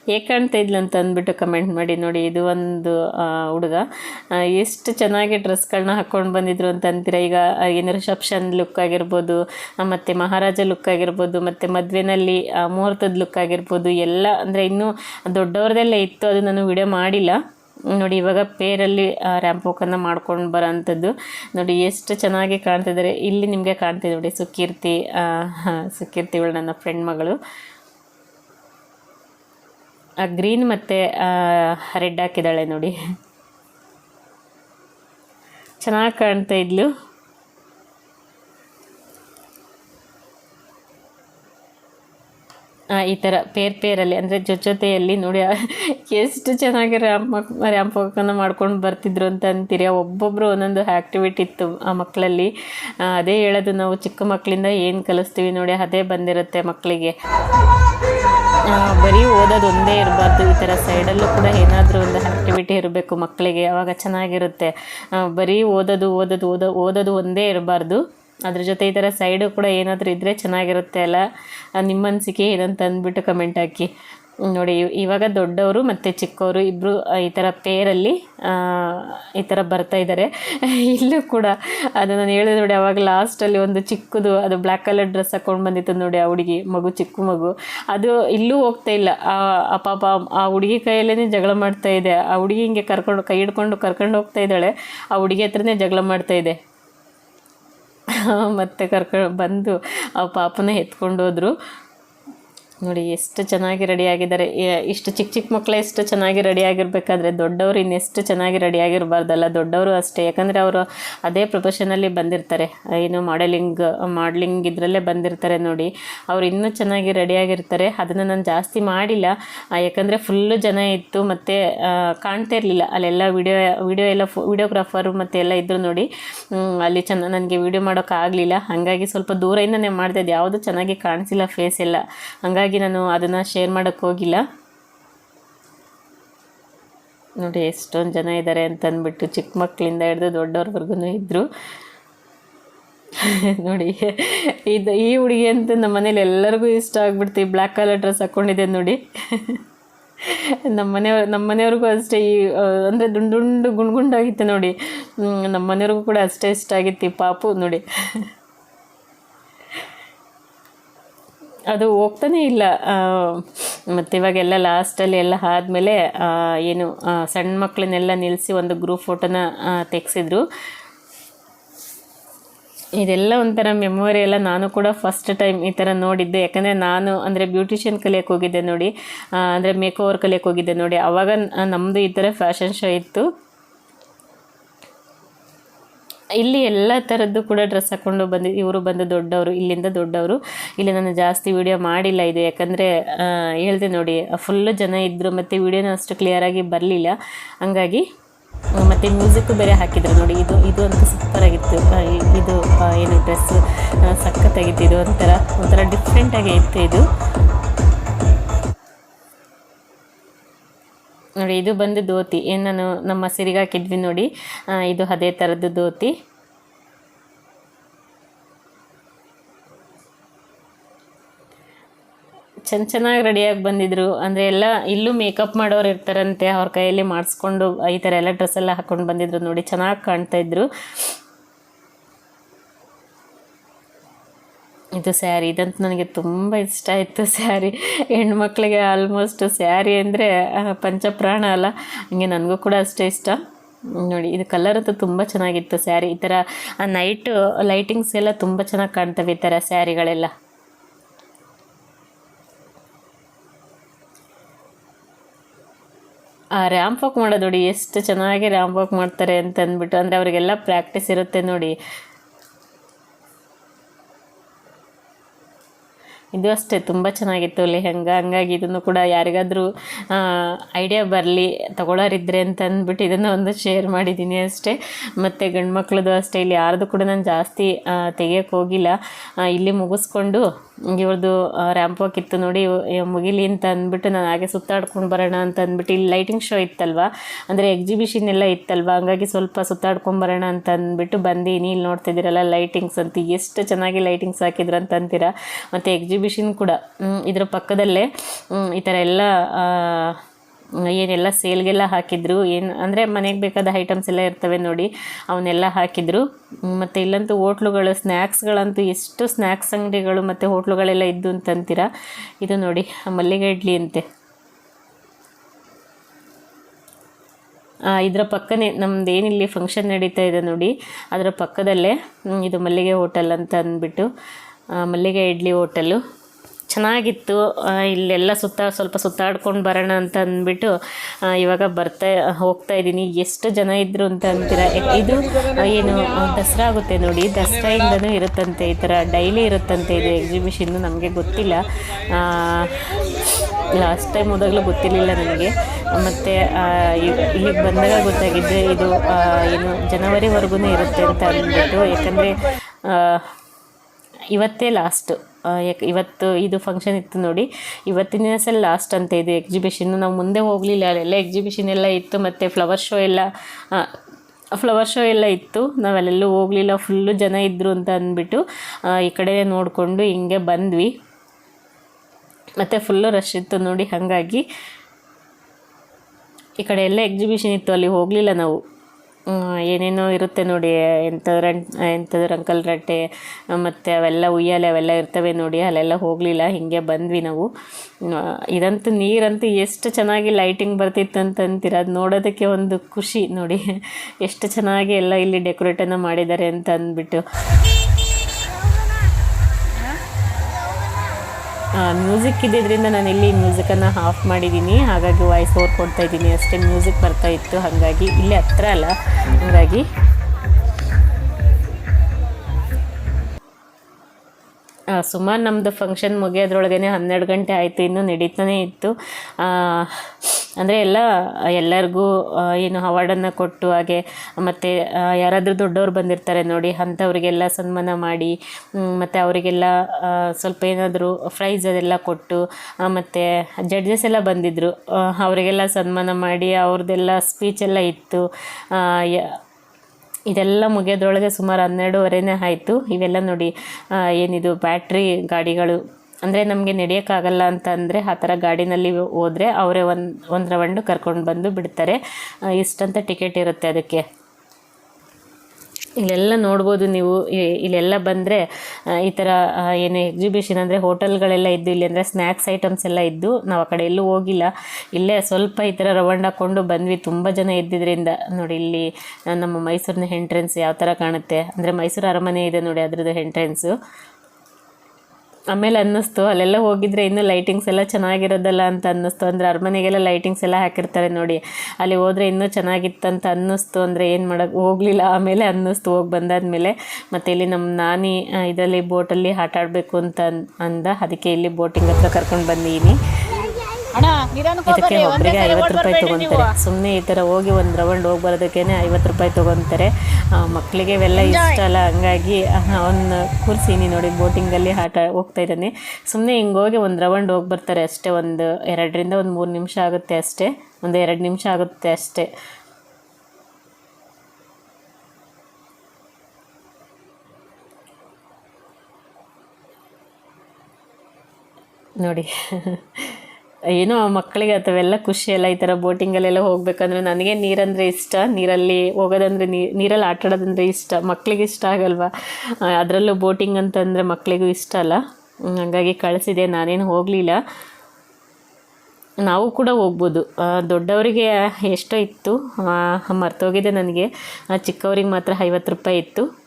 ಹೇಗೆ ಕಾಣ್ತಾ ಇದ್ಲು ಅಂತ ಅಂದ್ಬಿಟ್ಟು ಕಮೆಂಟ್ ಮಾಡಿ ನೋಡಿ, ಇದು ಒಂದು ಹುಡುಗ. ಎಷ್ಟು ಚೆನ್ನಾಗಿ ಡ್ರೆಸ್ಗಳನ್ನ ಹಾಕ್ಕೊಂಡು ಬಂದಿದ್ರು ಅಂತ ಅಂತೀರ? ಈಗ ಏನು ರಿಸೆಪ್ಷನ್ ಲುಕ್ ಆಗಿರ್ಬೋದು ಮತ್ತು ಮಹಾರಾಜ ಲುಕ್ ಆಗಿರ್ಬೋದು, ಮತ್ತು ಮದುವೆನಲ್ಲಿ ಮುಹೂರ್ತದ ಲುಕ್ ಆಗಿರ್ಬೋದು, ಎಲ್ಲ, ಅಂದರೆ ಇನ್ನೂ ದೊಡ್ಡವ್ರದ್ದೆಲ್ಲ ಇತ್ತು, ಅದು ನಾನು ವಿಡಿಯೋ ಮಾಡಿಲ್ಲ. ನೋಡಿ, ಇವಾಗ ಪೇರಲ್ಲಿ ರ್ಯಾಂಪ್ ವಾಕನ್ನು ಮಾಡ್ಕೊಂಡು ಬರೋ ಅಂಥದ್ದು. ನೋಡಿ, ಎಷ್ಟು ಚೆನ್ನಾಗಿ ಕಾಣ್ತಿದ್ದಾರೆ ಇಲ್ಲಿ ನಿಮಗೆ ಕಾಣ್ತಿದೆ ನೋಡಿ ಸುಕೀರ್ತಿ ಸುಕೀರ್ತಿಗಳು ನನ್ನ ಫ್ರೆಂಡ್ ಮಗಳು. ಗ್ರೀನ್ ಮತ್ತು ರೆಡ್ ಹಾಕಿದ್ದಾಳೆ ನೋಡಿ. ಚೆನ್ನಾಗಿ ಕಾಣ್ತಾ ಇದ್ಲು. ಈ ಥರ ಪೇರ್ ಪೇರಲ್ಲಿ, ಅಂದರೆ ಜೊತೆಯಲ್ಲಿ ನೋಡಿ ಎಷ್ಟು ಚೆನ್ನಾಗಿ ರ್ಯಾಂಪ್ ರ್ಯಾಂಪ್ ವಾಕನ್ನು ಮಾಡ್ಕೊಂಡು ಬರ್ತಿದ್ರು ಅಂತ ಅಂತೀರಿ. ಒಬ್ಬೊಬ್ಬರು ಒಂದೊಂದು ಆ್ಯಕ್ಟಿವಿಟಿ ಇತ್ತು ಆ ಮಕ್ಕಳಲ್ಲಿ ಅದೇ ಹೇಳೋದು ನಾವು, ಚಿಕ್ಕ ಮಕ್ಕಳಿಂದ ಏನು ಕಲಿಸ್ತೀವಿ ನೋಡಿ, ಅದೇ ಬಂದಿರುತ್ತೆ ಮಕ್ಕಳಿಗೆ ಬರೀ ಓದೋದು ಒಂದೇ ಇರಬಾರ್ದು, ಈ ಥರ ಸೈಡಲ್ಲೂ ಕೂಡ ಏನಾದರೂ ಒಂದು ಆ್ಯಕ್ಟಿವಿಟಿ ಇರಬೇಕು ಮಕ್ಕಳಿಗೆ ಆವಾಗ ಚೆನ್ನಾಗಿರುತ್ತೆ. ಬರೀ ಓದೋದು ಓದೋದು, ಓದೋ, ಓದೋದು ಒಂದೇ ಇರಬಾರ್ದು. ಅದ್ರ ಜೊತೆ ಈ ಥರ ಸೈಡು ಕೂಡ ಏನಾದರೂ ಇದ್ದರೆ ಚೆನ್ನಾಗಿರುತ್ತೆ ಅಲ್ಲ? ನಿಮ್ಮ ಅನಿಸಿಕೆ ಏನಂತ ಅಂದ್ಬಿಟ್ಟು ಕಮೆಂಟ್ ಹಾಕಿ. ನೋಡಿ ಇವಾಗ ದೊಡ್ಡವರು ಮತ್ತು ಚಿಕ್ಕವರು ಇಬ್ಬರು ಈ ಥರ ಪೇರಲ್ಲಿ ಈ ಥರ ಬರ್ತಾ ಇದ್ದಾರೆ ಇಲ್ಲೂ ಕೂಡ ಅದು ನಾನು ಹೇಳಿದೆ ನೋಡಿ, ಅವಾಗ ಲಾಸ್ಟಲ್ಲಿ ಒಂದು ಚಿಕ್ಕದು, ಅದು ಬ್ಲ್ಯಾಕ್ ಕಲರ್ ಡ್ರೆಸ್ ಹಾಕ್ಕೊಂಡು ಬಂದಿತ್ತು ನೋಡಿ ಆ ಹುಡುಗಿ, ಮಗು, ಚಿಕ್ಕ ಮಗು. ಅದು ಇಲ್ಲೂ ಹೋಗ್ತಾ ಇಲ್ಲ. ಆ ಆ ಪಾಪ, ಆ ಹುಡುಗಿ ಕೈಯಲ್ಲೇ ಜಗಳ ಮಾಡ್ತಾ ಇದೆ. ಆ ಹುಡುಗಿ ಹಿಂಗೆ ಕರ್ಕೊಂಡು, ಕೈ ಹಿಡ್ಕೊಂಡು ಕರ್ಕೊಂಡು ಹೋಗ್ತಾ ಇದ್ದಾಳೆ. ಆ ಹುಡುಗಿ ಹತ್ರನೇ ಜಗಳ ಮಾಡ್ತಾ ಇದೆ. ಮತ್ತೆ ಕರ್ಕೊಂಡು ಬಂದು ಆ ಪಾಪನ ಎತ್ಕೊಂಡು ನೋಡಿ, ಎಷ್ಟು ಚೆನ್ನಾಗಿ ರೆಡಿ ಆಗಿದ್ದಾರೆ. ಇಷ್ಟು ಚಿಕ್ಕ ಚಿಕ್ಕ ಮಕ್ಕಳು ಎಷ್ಟು ಚೆನ್ನಾಗಿ ರೆಡಿ ಆಗಿರಬೇಕಾದ್ರೆ ದೊಡ್ಡವರು ಇನ್ನೆಷ್ಟು ಚೆನ್ನಾಗಿ ರೆಡಿ ಆಗಿರಬಾರ್ದಲ್ಲ. ದೊಡ್ಡವರು ಅಷ್ಟೇ. ಯಾಕಂದರೆ ಅವರು ಅದೇ ಪ್ರೊಫೆಷನಲ್ಲಿ ಬಂದಿರ್ತಾರೆ. ಏನು ಮಾಡೆಲಿಂಗ್ ಮಾಡ್ಲಿಂಗ್ ಇದರಲ್ಲೇ ಬಂದಿರ್ತಾರೆ ನೋಡಿ. ಅವರು ಇನ್ನೂ ಚೆನ್ನಾಗಿ ರೆಡಿ ಆಗಿರ್ತಾರೆ. ಅದನ್ನು ನಾನು ಜಾಸ್ತಿ ಮಾಡಿಲ್ಲ. ಯಾಕಂದರೆ ಫುಲ್ಲು ಜನ ಇತ್ತು. ಮತ್ತು ಕಾಣ್ತಾ ಇರಲಿಲ್ಲ. ಅಲ್ಲೆಲ್ಲ ವಿಡಿಯೋ ವಿಡಿಯೋ ಎಲ್ಲ ಫೋ ವಿಡಿಯೋಗ್ರಾಫರು ಮತ್ತು ಎಲ್ಲ ಇದ್ದರು ನೋಡಿ. ಅಲ್ಲಿ ಚೆನ್ನ ನನಗೆ ವಿಡಿಯೋ ಮಾಡೋಕ್ಕಾಗಲಿಲ್ಲ ಹಾಗಾಗಿ ಸ್ವಲ್ಪ ದೂರದಿಂದನೇ ಮಾಡ್ತಾ ಇದ್ದೆ. ಯಾವುದು ಚೆನ್ನಾಗಿ ಕಾಣಿಸಿಲ್ಲ ಫೇಸ್ ಎಲ್ಲ. ಹಾಗಾಗಿ ನಾನು ಅದನ್ನು ಶೇರ್ ಮಾಡೋಕ್ಕೆ ಹೋಗಿಲ್ಲ. ನೋಡಿ ಎಷ್ಟೊಂದು ಜನ ಇದ್ದಾರೆ ಅಂತ ಅಂದ್ಬಿಟ್ಟು ಚಿಕ್ಕ ಮಕ್ಕಳಿಂದ ಹಿಡಿದು ದೊಡ್ಡವ್ರವರೆಗೂ ಇದ್ದರು ನೋಡಿ, ಇದು ಈ ಹುಡುಗಿ ಅಂತ ನಮ್ಮ ಮನೇಲಿ ಎಲ್ಲರಿಗೂ ಇಷ್ಟ ಆಗ್ಬಿಡ್ತು. ಈ ಬ್ಲ್ಯಾಕ್ ಕಲರ್ ಡ್ರೆಸ್ ಹಾಕ್ಕೊಂಡಿದ್ದೆ ನೋಡಿ. ನಮ್ಮ ಮನೆಯವ್ರು, ನಮ್ಮ ಮನೆಯವ್ರಿಗೂ ಅಷ್ಟೇ ಈ ಅಂದರೆ ದುಂಡು ದುಂಡು ಗುಂಡು ಗುಂಡಾಗಿತ್ತು ನೋಡಿ. ನಮ್ಮ ಮನೆಯವ್ರಿಗೂ ಕೂಡ ಅಷ್ಟೇ ಇಷ್ಟ ಆಗಿತ್ತು ಈ ಪಾಪು ನೋಡಿ. ಅದು ಹೋಗ್ತಾನೇ ಇಲ್ಲ. ಮತ್ತು ಇವಾಗೆಲ್ಲ ಲಾಸ್ಟಲ್ಲಿ ಎಲ್ಲ ಆದಮೇಲೆ ಏನು ಸಣ್ಣ ಮಕ್ಕಳನ್ನೆಲ್ಲ ನಿಲ್ಲಿಸಿ ಒಂದು ಗ್ರೂಪ್ ಫೋಟೋನ ತೆಗೆಸಿದ್ರು. ಇದೆಲ್ಲ ಒಂಥರ ಮೆಮೊರಿ ಎಲ್ಲ ನಾನು ಕೂಡ ಫಸ್ಟ್ ಟೈಮ್ ಈ ಥರ ನೋಡಿದ್ದೆ. ಯಾಕಂದರೆ ನಾನು ಅಂದರೆ ಬ್ಯೂಟಿಷಿಯನ್ ಕಲಿಯಕ್ಕೆ ಹೋಗಿದ್ದೆ ನೋಡಿ. ಅಂದರೆ ಮೇಕ್ ಓವರ್ ಕಲಿಯೋಕ್ಕೆ ಹೋಗಿದ್ದೆ ನೋಡಿ. ಆವಾಗ ನಮ್ಮದು ಈ ಥರ ಫ್ಯಾಷನ್ ಶೋ ಇತ್ತು. ಇಲ್ಲಿ ಎಲ್ಲ ಥರದ್ದು ಕೂಡ ಡ್ರೆಸ್ ಹಾಕ್ಕೊಂಡು ಬಂದು, ಇವರು ಬಂದು ದೊಡ್ಡವರು, ಇಲ್ಲಿಂದ ದೊಡ್ಡವರು. ಇಲ್ಲಿ ನಾನು ಜಾಸ್ತಿ ವಿಡಿಯೋ ಮಾಡಿಲ್ಲ ಇದು, ಯಾಕಂದರೆ ಹೇಳ್ದೆ ನೋಡಿ ಫುಲ್ಲು ಜನ ಇದ್ದರು ಮತ್ತು ವೀಡಿಯೋನೂ ಅಷ್ಟು ಕ್ಲಿಯರಾಗಿ ಬರಲಿಲ್ಲ. ಹಂಗಾಗಿ, ಮತ್ತು ಮ್ಯೂಸಿಕ್ಕು ಬೇರೆ ಹಾಕಿದ್ರು ನೋಡಿ, ಇದು ಇದು ಅಂತ ಸೂಪರ್ ಇ- ಇದು ಏನು ಡ್ರೆಸ್ಸು ಸಖತ್ತಾಗಿತ್ತು, ಇದು ಒಂಥರ ಒಂಥರ ಡಿಫ್ರೆಂಟಾಗಿ ಇತ್ತು ಇದು. ನೋಡಿ, ಇದು ಬಂದು ಧೋತಿ. ಏನು ನಾನು ನಮ್ಮ ಸಿರಿಗೆ ಹಾಕಿದ್ವಿ ನೋಡಿ. ಇದು ಅದೇ ಥರದ್ದು ಧೋತಿ. ಚೆನ್ನ ಚೆನ್ನಾಗಿ ರೆಡಿಯಾಗಿ ಬಂದಿದ್ರು. ಅಂದರೆ ಎಲ್ಲ ಇಲ್ಲೂ ಮೇಕಪ್ ಮಾಡೋರು ಇರ್ತಾರಂತೆ, ಅವ್ರ ಕೈಯಲ್ಲಿ ಮಾಡಿಸ್ಕೊಂಡು ಈ ಥರ ಎಲ್ಲ ಡ್ರೆಸ್ಸೆಲ್ಲ ಹಾಕ್ಕೊಂಡು ಬಂದಿದ್ರು ನೋಡಿ, ಚೆನ್ನಾಗಿ ಕಾಣ್ತಾ ಇದು ಸ್ಯಾರಿ, ಇದಂತೂ ನನಗೆ ತುಂಬ ಇಷ್ಟ ಆಯಿತು ಸ್ಯಾರಿ. ಹೆಣ್ಮಕ್ಳಿಗೆ ಆಲ್ಮೋಸ್ಟ್ ಸ್ಯಾರಿ ಅಂದರೆ ಪಂಚಪ್ರಾಣ ಅಲ್ಲ, ಹಂಗೆ ನನಗೂ ಕೂಡ ಅಷ್ಟೇ ಇಷ್ಟ. ನೋಡಿ, ಇದು ಕಲರ್ ಅಂತೂ ತುಂಬ ಚೆನ್ನಾಗಿತ್ತು ಸ್ಯಾರಿ. ಈ ಥರ ನೈಟು ಲೈಟಿಂಗ್ಸ್ ಎಲ್ಲ ತುಂಬ ಚೆನ್ನಾಗಿ ಕಾಣ್ತವೆ ಈ ಥರ ಸ್ಯಾರಿಗಳೆಲ್ಲ. ಆ ರ್ಯಾಂಪ್ ವಾಕ್ ಮಾಡೋದು ನೋಡಿ, ಎಷ್ಟು ಚೆನ್ನಾಗಿ ರ್ಯಾಂಪ್ ವಾಕ್ ಮಾಡ್ತಾರೆ ಅಂತ ಅಂದ್ಬಿಟ್ಟು ಅಂದರೆ ಅವರಿಗೆಲ್ಲ ಪ್ರಾಕ್ಟೀಸ್ ಇರುತ್ತೆ ನೋಡಿ. ಇದು ಅಷ್ಟೇ, ತುಂಬ ಚೆನ್ನಾಗಿತ್ತು ಲೆಹಂಗಾ ಹಂಗಾಗಿ ಇದನ್ನು ಕೂಡ ಯಾರಿಗಾದರೂ ಐಡಿಯಾ ಬರಲಿ ತಗೊಳ್ಳೋರಿದ್ರೆ ಅಂತ ಅಂದ್ಬಿಟ್ಟು ಇದನ್ನು ಒಂದು ಶೇರ್ ಮಾಡಿದ್ದೀನಿ ಅಷ್ಟೇ. ಮತ್ತು ಗಂಡು ಮಕ್ಳದ್ದು ಅಷ್ಟೇ, ಇಲ್ಲಿ ಯಾರ್ದು ಕೂಡ ನಾನು ಜಾಸ್ತಿ ತೆಗಿಯೋಕ್ಕೆ ಹೋಗಿಲ್ಲ. ಇಲ್ಲಿ ಮುಗಿಸ್ಕೊಂಡು ಇವ್ರದ್ದು ರ್ಯಾಂಪ್ ವಾಕ್ ಇತ್ತು ನೋಡಿ ಮುಗಿಲಿ ಅಂತ ಅಂದ್ಬಿಟ್ಟು ನಾನು ಹಾಗೆ ಸುತ್ತಾಡ್ಕೊಂಡು ಬರೋಣ ಅಂತ ಅಂದ್ಬಿಟ್ಟು ಇಲ್ಲಿ ಲೈಟಿಂಗ್ ಶೋ ಇತ್ತಲ್ವ? ಅಂದರೆ ಎಕ್ಸಿಬಿಷನ್ ಎಲ್ಲ ಇತ್ತಲ್ವ? ಹಂಗಾಗಿ ಸ್ವಲ್ಪ ಸುತ್ತಾಡ್ಕೊಂಡು ಬರೋಣ ಅಂತ ಅಂದ್ಬಿಟ್ಟು ಬಂದೀನಿ. ಇಲ್ಲಿ ನೋಡ್ತಿದ್ದೀರಲ್ಲ ಲೈಟಿಂಗ್ಸ್ ಅಂತ. ಎಷ್ಟು ಚೆನ್ನಾಗಿ ಲೈಟಿಂಗ್ಸ್ ಹಾಕಿದ್ರು ಅಂತ ಅಂತೀರಾ? ಮತ್ತು ಎಕ್ಸಿಬಿಷನ್ ಕೂಡ. ಇದರ ಪಕ್ಕದಲ್ಲೇ ಈ ಥರ ಎಲ್ಲ ಏನೆಲ್ಲ ಸೇಲ್ಗೆಲ್ಲ ಹಾಕಿದ್ರು, ಏನು ಅಂದರೆ ಮನೆಗೆ ಬೇಕಾದ ಐಟಮ್ಸ್ ಎಲ್ಲ ಇರ್ತವೆ ನೋಡಿ, ಅವನ್ನೆಲ್ಲ ಹಾಕಿದ್ರು. ಮತ್ತು ಇಲ್ಲಂತೂ ಹೋಟ್ಲುಗಳು ಸ್ನ್ಯಾಕ್ಸ್ಗಳಂತೂ ಎಷ್ಟು ಸ್ನ್ಯಾಕ್ಸ್ ಅಂಗಡಿಗಳು ಮತ್ತು ಹೋಟ್ಲುಗಳೆಲ್ಲ ಇದ್ದು ಅಂತಂತೀರಾ? ಇದು ನೋಡಿ ಮಲ್ಲಿಗೆ ಇಡ್ಲಿ ಅಂತೆ. ಇದರ ಪಕ್ಕನೇ ನಮ್ದು ಏನಿಲ್ಲಿ ಫಂಕ್ಷನ್ ನಡೀತಾ ಇದೆ ನೋಡಿ, ಅದರ ಪಕ್ಕದಲ್ಲೇ ಇದು ಮಲ್ಲಿಗೆ ಹೋಟೆಲ್ ಅಂತ ಅಂದ್ಬಿಟ್ಟು ಮಲ್ಲಿಗೆ ಇಡ್ಲಿ ಹೋಟೆಲ್ಲು ಚೆನ್ನಾಗಿತ್ತು. ಇಲ್ಲೆಲ್ಲ ಸುತ್ತ ಸ್ವಲ್ಪ ಸುತ್ತಾಡ್ಕೊಂಡು ಬರೋಣ ಅಂತ ಅಂದ್ಬಿಟ್ಟು ಇವಾಗ ಬರ್ತಾ ಹೋಗ್ತಾ ಇದ್ದೀನಿ. ಎಷ್ಟು ಜನ ಇದ್ರು ಅಂತ ಅಂತೀರ? ಇದು ಏನು ದಸರಾ ಆಗುತ್ತೆ ನೋಡಿ. ದಸರಾಯಿಂದನೂ ಇರುತ್ತಂತೆ ಈ ಥರ. ಡೈಲಿ ಇರುತ್ತಂತೆ ಇದು ಎಕ್ಸಿಬಿಷನ್ನು ನಮಗೆ ಗೊತ್ತಿಲ್ಲ. ಲಾಸ್ಟ್ ಟೈಮ್ ಹೋದಾಗಲೂ ಗೊತ್ತಿರಲಿಲ್ಲ ನನಗೆ ಮತ್ತು ಇಲ್ಲಿಗೆ ಬಂದಾಗ ಗೊತ್ತಾಗಿದ್ದೆ ಇದು ಏನು ಜನವರಿವರೆಗೂ ಇರುತ್ತೆ ಅಂತ ಅಂದ್ಬಿಟ್ಟು. ಯಾಕಂದರೆ ಇವತ್ತೇ ಲಾಸ್ಟು ಯಾಕೆ ಇವತ್ತು ಇದು ಫಂಕ್ಷನ್ ಇತ್ತು ನೋಡಿ. ಇವತ್ತಿನ ದಿವಸ ಲಾಸ್ಟ್ ಅಂತ ಇದೆ ಎಕ್ಸಿಬಿಷನ್ನು ನಾವು ಮುಂದೆ ಹೋಗಲಿಲ್ಲ, ಅಲ್ಲೆಲ್ಲ ಎಕ್ಸಿಬಿಷನ್ ಎಲ್ಲ ಇತ್ತು, ಮತ್ತು ಫ್ಲವರ್ ಶೋ ಎಲ್ಲ ಫ್ಲವರ್ ಶೋ ಎಲ್ಲ ಇತ್ತು. ನಾವೆಲ್ಲೆಲ್ಲೂ ಹೋಗಲಿಲ್ಲ ಫುಲ್ಲು ಜನ ಇದ್ದರು ಅಂತ ಅಂದ್ಬಿಟ್ಟು ಈ ಕಡೆ ನೋಡಿಕೊಂಡು ಹಿಂಗೆ ಬಂದ್ವಿ. ಮತ್ತು ಫುಲ್ಲು ರಶ್ ಇತ್ತು ನೋಡಿ, ಹಾಗಾಗಿ ಈ ಕಡೆ ಎಲ್ಲ ಎಕ್ಸಿಬಿಷನ್ ಇತ್ತು, ಅಲ್ಲಿ ಹೋಗಲಿಲ್ಲ ನಾವು. ಏನೇನೋ ಇರುತ್ತೆ ನೋಡಿ, ಎಂಥದ್ರ ಎಂಥದ್ರ ಅಂಕಲ್ ರಟ್ಟೆ ಮತ್ತು ಅವೆಲ್ಲ ಉಯ್ಯಾಲೆ ಅವೆಲ್ಲ ಇರ್ತವೆ ನೋಡಿ, ಅಲ್ಲೆಲ್ಲ ಹೋಗಲಿಲ್ಲ, ಹೀಗೆ ಬಂದ್ವಿ ನಾವು. ಇದಂತೂ ನೀರಂತೂ ಎಷ್ಟು ಚೆನ್ನಾಗಿ ಲೈಟಿಂಗ್ ಬರ್ತಿತ್ತು ಅಂತಂತೀರ ಅದು ನೋಡೋದಕ್ಕೆ ಒಂದು ಖುಷಿ ನೋಡಿ. ಎಷ್ಟು ಚೆನ್ನಾಗಿ ಎಲ್ಲ ಇಲ್ಲಿ ಡೆಕೋರೇಟನ್ನು ಮಾಡಿದ್ದಾರೆ ಅಂತ ಅಂದ್ಬಿಟ್ಟು. ಮ್ಯೂಸಿಕ್ ಇದ್ದಿದ್ದರಿಂದ ನಾನು ಇಲ್ಲಿ ಮ್ಯೂಸಿಕನ್ನು ಆಫ್ ಮಾಡಿದ್ದೀನಿ ಹಾಗಾಗಿ ವಾಯ್ಸ್ ಓವರ್ ಕೊಡ್ತಾ ಇದ್ದೀನಿ. ಅಷ್ಟೇ ಮ್ಯೂಸಿಕ್ ಬರ್ತಾ ಇತ್ತು. ಹಾಗಾಗಿ, ಇಲ್ಲಿ ಹತ್ರ ಅಲ್ಲ. ಹಾಗಾಗಿ ಸುಮಾರು ನಮ್ಮದು ಫಂಕ್ಷನ್ ಮುಗಿಯೋದ್ರೊಳಗೇ ಹನ್ನೆರಡು ಗಂಟೆ ಆಯಿತು, ಇನ್ನೂ ನಡೀತಾನೆ ಇತ್ತು. ಅಂದರೆ ಎಲ್ಲ, ಎಲ್ಲರಿಗೂ ಏನು ಅವಾರ್ಡನ್ನು ಕೊಟ್ಟು, ಹಾಗೆ ಮತ್ತು ಯಾರಾದರೂ ದೊಡ್ಡವ್ರು ಬಂದಿರ್ತಾರೆ ನೋಡಿ, ಅಂಥವ್ರಿಗೆಲ್ಲ ಸನ್ಮಾನ ಮಾಡಿ ಮತ್ತು ಅವರಿಗೆಲ್ಲ ಸ್ವಲ್ಪ ಏನಾದರೂ ಪ್ರೈಸ್ ಅದೆಲ್ಲ ಕೊಟ್ಟು ಮತ್ತು ಜಡ್ಜಸ್ ಎಲ್ಲ ಬಂದಿದ್ದರು ಅವರಿಗೆಲ್ಲ ಸನ್ಮಾನ ಮಾಡಿ ಅವ್ರದ್ದೆಲ್ಲ ಸ್ಪೀಚೆಲ್ಲ ಇತ್ತು. ಇದೆಲ್ಲ ಮುಗಿಯೋದ್ರೊಳಗೆ ಸುಮಾರು ಹನ್ನೆರಡುವರೆನೇ ಆಯಿತು. ಇವೆಲ್ಲ ನೋಡಿ ಏನಿದು, ಬ್ಯಾಟ್ರಿ ಗಾಡಿಗಳು, ಅಂದರೆ ನಮಗೆ ನಡೆಯೋಕ್ಕಾಗಲ್ಲ ಅಂತ ಅಂದರೆ ಆ ಥರ ಗಾಡಿನಲ್ಲಿ ಹೋದರೆ ಅವರೇ ಒಂದು ಒಂದು ರೌಂಡು ಕರ್ಕೊಂಡು ಬಂದು ಬಿಡ್ತಾರೆ. ಇಷ್ಟಂತ ಟಿಕೆಟ್ ಇರುತ್ತೆ ಅದಕ್ಕೆ. ಇಲ್ಲೆಲ್ಲ ನೋಡ್ಬೋದು ನೀವು. ಇಲ್ಲೆಲ್ಲ ಬಂದರೆ ಈ ಥರ ಏನು ಎಕ್ಸಿಬಿಷನ್ ಅಂದರೆ ಹೋಟೆಲ್ಗಳೆಲ್ಲ ಇದ್ದು, ಇಲ್ಲಿ ಅಂದರೆ ಸ್ನ್ಯಾಕ್ಸ್ ಐಟಮ್ಸ್ ಎಲ್ಲ ಇದ್ದು, ನಾವು ಆ ಕಡೆ ಎಲ್ಲೂ ಹೋಗಿಲ್ಲ. ಇಲ್ಲೇ ಸ್ವಲ್ಪ ಈ ಥರ ರೌಂಡ್ ಹಾಕ್ಕೊಂಡು ಬಂದ್ವಿ. ತುಂಬ ಜನ ಇದ್ದಿದ್ದರಿಂದ ನೋಡಿ ಇಲ್ಲಿ, ನಮ್ಮ ಮೈಸೂರಿನ ಎಂಟ್ರೆನ್ಸ್ ಯಾವ ಥರ ಕಾಣುತ್ತೆ. ಅಂದರೆ ಮೈಸೂರು ಅರಮನೆ ಇದೆ ನೋಡಿ ಅದ್ರದ್ದು ಎಂಟ್ರೆನ್ಸು ಆಮೇಲೆ ಅನ್ನಿಸ್ತು. ಅಲ್ಲೆಲ್ಲ ಹೋಗಿದ್ರೆ ಇನ್ನೂ ಲೈಟಿಂಗ್ಸ್ ಎಲ್ಲ ಚೆನ್ನಾಗಿರೋದಲ್ಲ ಅಂತ ಅನ್ನಿಸ್ತು. ಅಂದರೆ ಅರಮನೆಗೆಲ್ಲ ಲೈಟಿಂಗ್ಸ್ ಎಲ್ಲ ಹಾಕಿರ್ತಾರೆ ನೋಡಿ. ಅಲ್ಲಿ ಹೋದರೆ ಇನ್ನೂ ಚೆನ್ನಾಗಿತ್ತಂತ ಅನ್ನಿಸ್ತು. ಅಂದರೆ ಏನು ಮಾಡೋಕ್ಕೆ ಹೋಗಲಿಲ್ಲ. ಆಮೇಲೆ ಅನ್ನಿಸ್ತು. ಹೋಗಿ ಬಂದಾದ್ಮೇಲೆ ಮತ್ತು ಇಲ್ಲಿ ನಮ್ಮ ನಾನಿ ಇದರಲ್ಲಿ ಬೋಟಲ್ಲಿ ಆಟ ಆಡಬೇಕು ಅಂತ ಅಂದ ಅದಕ್ಕೆ ಇಲ್ಲಿ ಬೋಟಿಂಗ್ ಹತ್ರ ಕರ್ಕೊಂಡು ನಿಧಾನಕ್ಕೆ ಇದಕ್ಕೆ ಒಬ್ಬರಿಗೆ ಐವತ್ತು ರೂಪಾಯಿ ತೊಗೊತಾರೆ. ಸುಮ್ಮನೆ ಈ ಥರ ಹೋಗಿ ಒಂದು ರೌಂಡ್ ಹೋಗಿ ಬರೋದಕ್ಕೇನೆ ಐವತ್ತು ರೂಪಾಯಿ ತೊಗೊತಾರೆ. ಮಕ್ಕಳಿಗೆ ಇವೆಲ್ಲ ಇಷ್ಟ ಅಲ್ಲ ಹಂಗಾಗಿ ಅವನ್ನ ಕೂರಿಸೀನಿ ನೋಡಿ ಬೋಟಿಂಗಲ್ಲಿ ಆಟ ಹೋಗ್ತಾ ಇದ್ದಾನೆ. ಸುಮ್ಮನೆ ಹಿಂಗೆ ಹೋಗಿ ಒಂದು ರೌಂಡ್ ಹೋಗಿ ಬರ್ತಾರೆ ಅಷ್ಟೇ ಒಂದು ಎರಡರಿಂದ ಒಂದು ಮೂರು ನಿಮಿಷ ಆಗುತ್ತೆ ಅಷ್ಟೇ ಒಂದು ಎರಡು ನಿಮಿಷ ಆಗುತ್ತೆ ಅಷ್ಟೇ. ನೋಡಿ. ಏನೋ ಮಕ್ಕಳಿಗೆ ಅಥವೆಲ್ಲ ಖುಷಿ ಎಲ್ಲ ಈ ಥರ ಬೋಟಿಂಗಲ್ಲೆಲ್ಲ ಹೋಗಬೇಕಂದ್ರೆ ನನಗೆ ನೀರಂದರೆ ಇಷ್ಟ. ನೀರಲ್ಲಿ ಹೋಗೋದಂದರೆ ನೀರಲ್ಲಿ ಆಟ ಆಡೋದಂದ್ರೆ ಇಷ್ಟ. ಮಕ್ಕಳಿಗೆ ಇಷ್ಟ ಆಗಲ್ವಾ? ಅದರಲ್ಲೂ ಬೋಟಿಂಗ್ ಅಂತಂದರೆ ಮಕ್ಕಳಿಗೂ ಇಷ್ಟ ಅಲ್ಲ. ಹಾಗಾಗಿ ಕಳಿಸಿದೆ. ನಾನೇನು ಹೋಗಲಿಲ್ಲ. ನಾವು ಕೂಡ ಹೋಗ್ಬೋದು. ದೊಡ್ಡವರಿಗೆ ಎಷ್ಟೋ ಇತ್ತು. ಮರ್ತೋಗಿದೆ ನನಗೆ. ಚಿಕ್ಕವ್ರಿಗೆ ಮಾತ್ರ ಐವತ್ತು ರೂಪಾಯಿ ಇತ್ತು.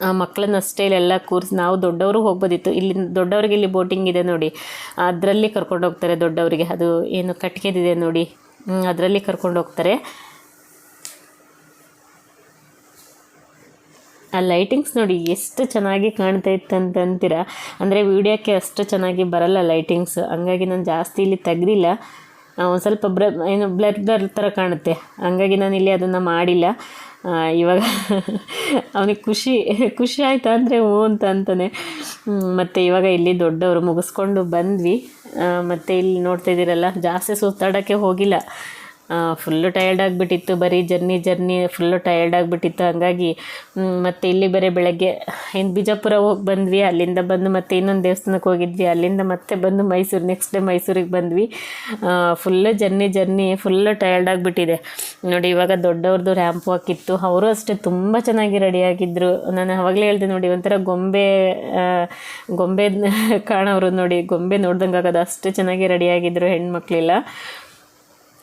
ಮಕ್ಕಳನ್ನ ಅಷ್ಟೇ ಇಲ್ಲೆಲ್ಲ ಕೂರಿಸಿ ನಾವು ದೊಡ್ಡವರು ಹೋಗ್ಬೋದಿತ್ತು. ಇಲ್ಲಿ ದೊಡ್ಡವರಿಗೆ ಇಲ್ಲಿ ಬೋಟಿಂಗ್ ಇದೆ ನೋಡಿ. ಅದರಲ್ಲಿ ಕರ್ಕೊಂಡು ಹೋಗ್ತಾರೆ ದೊಡ್ಡವರಿಗೆ. ಅದು ಏನು ಕಟ್ಟಿಗೆದಿದೆ ನೋಡಿ. ಅದರಲ್ಲಿ ಕರ್ಕೊಂಡು ಹೋಗ್ತಾರೆ. ಆ ಲೈಟಿಂಗ್ಸ್ ನೋಡಿ ಎಷ್ಟು ಚೆನ್ನಾಗಿ ಕಾಣ್ತಾ ಇತ್ತು ಅಂತಂತೀರ ಅಂದರೆ ವೀಡಿಯೋಕ್ಕೆ ಅಷ್ಟು ಚೆನ್ನಾಗಿ ಬರಲ್ಲ ಲೈಟಿಂಗ್ಸ್ ಹಂಗಾಗಿ ನಾನು ಜಾಸ್ತಿ ಇಲ್ಲಿ ತೆಗ್ದಿಲ್ಲ. ಒಂದು ಸ್ವಲ್ಪ ಬ್ರ ಏನು ಬ್ಲರ್ ಬ್ಲರ್ ಥರ ಕಾಣುತ್ತೆ. ಹಂಗಾಗಿ ನಾನು ಇಲ್ಲಿ ಅದನ್ನು ಮಾಡಿಲ್ಲ. ಆ, ಇವಾಗ ಅವನಿಗೆ ಖುಷಿ ಖುಷಿ ಆಯ್ತಾ ಅಂದರೆ ಹ್ಞೂ ಅಂತ ಅಂತಾನೆ. ಮತ್ತು ಇವಾಗ ಇಲ್ಲಿ ದೊಡ್ಡವರು ಮುಗಿಸ್ಕೊಂಡು ಬಂದ್ವಿ. ಮತ್ತು ಇಲ್ಲಿ ನೋಡ್ತಾ ಇದ್ದೀರಲ್ಲ, ಜಾಸ್ತಿ ಸುತ್ತಾಡೋಕ್ಕೆ ಹೋಗಿಲ್ಲ. ಫುಲ್ಲು ಟಯರ್ಡ್ ಆಗಿಬಿಟ್ಟಿತ್ತು, ಬರೀ ಜರ್ನಿ ಜರ್ನಿ ಫುಲ್ಲು ಟಯರ್ಡ್ ಆಗಿಬಿಟ್ಟಿತ್ತು. ಹಂಗಾಗಿ ಮತ್ತೆ ಇಲ್ಲಿ ಬರೀ ಬೆಳಗ್ಗೆ ಇನ್ನು ಬಿಜಾಪುರ ಹೋಗಿ ಬಂದ್ವಿ, ಅಲ್ಲಿಂದ ಬಂದು ಮತ್ತೆ ಇನ್ನೊಂದು ದೇವಸ್ಥಾನಕ್ಕೆ ಹೋಗಿದ್ವಿ. ಅಲ್ಲಿಂದ ಮತ್ತೆ ಬಂದು ಮೈಸೂರು ನೆಕ್ಸ್ಟ್ ಡೇ ಮೈಸೂರಿಗೆ ಬಂದ್ವಿ. Full journey journey full tired ಆಗಿಬಿಟ್ಟಿದೆ. ನೋಡಿ, ಇವಾಗ ದೊಡ್ಡವ್ರದ್ದು ರ್ಯಾಂಪ್ ಹಾಕಿತ್ತು ಅವರು ಅಷ್ಟೇ ತುಂಬ ಚೆನ್ನಾಗಿ ರೆಡಿಯಾಗಿದ್ದರು ನಾನು ಆವಾಗಲೇ ಹೇಳಿದೆ ನೋಡಿ, ಒಂಥರ ಗೊಂಬೆ ಗೊಂಬೆ ಕಾಣೋರು ನೋಡಿ, ಗೊಂಬೆ ನೋಡ್ದಂಗೆ ಆಗೋದು ಅಷ್ಟು ಚೆನ್ನಾಗಿ ರೆಡಿಯಾಗಿದ್ದರು ಹೆಣ್ಮಕ್ಳೆಲ್ಲ.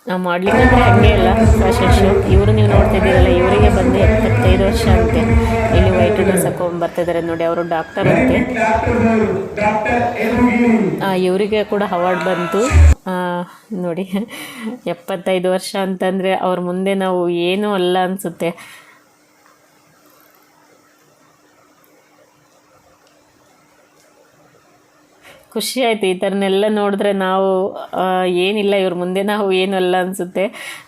ಮಾಡ್ಲಿಕ್ಕೆ ಮಾಡಲಿಕ್ಕೆ ಹಾಗೆ ಅಲ್ಲ ಫ್ಯಾಷನ್ ಇವರು ನೀವು ನೋಡ್ತಾ ಇದ್ದೀರಲ್ಲ, ಇವರಿಗೆ ಬಂದು ಎಪ್ಪತ್ತೈದು ವರ್ಷ ಅಂತೆ. ಇಲ್ಲಿ ವೈಟ್ ಡ್ರೆಸ್ ಹಾಕೊಂಡು ಬರ್ತಿದ್ದಾರೆ ನೋಡಿ, ಅವರು ಡಾಕ್ಟರ್ ಅಂತೆ. ಇವರಿಗೆ ಕೂಡ ಅವಾರ್ಡ್ ಬಂತು. ನೋಡಿ, ಎಪ್ಪತ್ತೈದು ವರ್ಷ ಅಂತಂದರೆ ಅವ್ರ ಮುಂದೆ ನಾವು ಏನೂ ಅಲ್ಲ ಅನಿಸುತ್ತೆ. ಖುಷಿ ಆಯಿತು ಈ ಥರನೆಲ್ಲ ನೋಡಿದ್ರೆ ನಾವು ಏನಿಲ್ಲ, ಇವ್ರ ಮುಂದೆ ನಾವು ಏನೂ ಅಲ್ಲ ಅನಿಸುತ್ತೆ.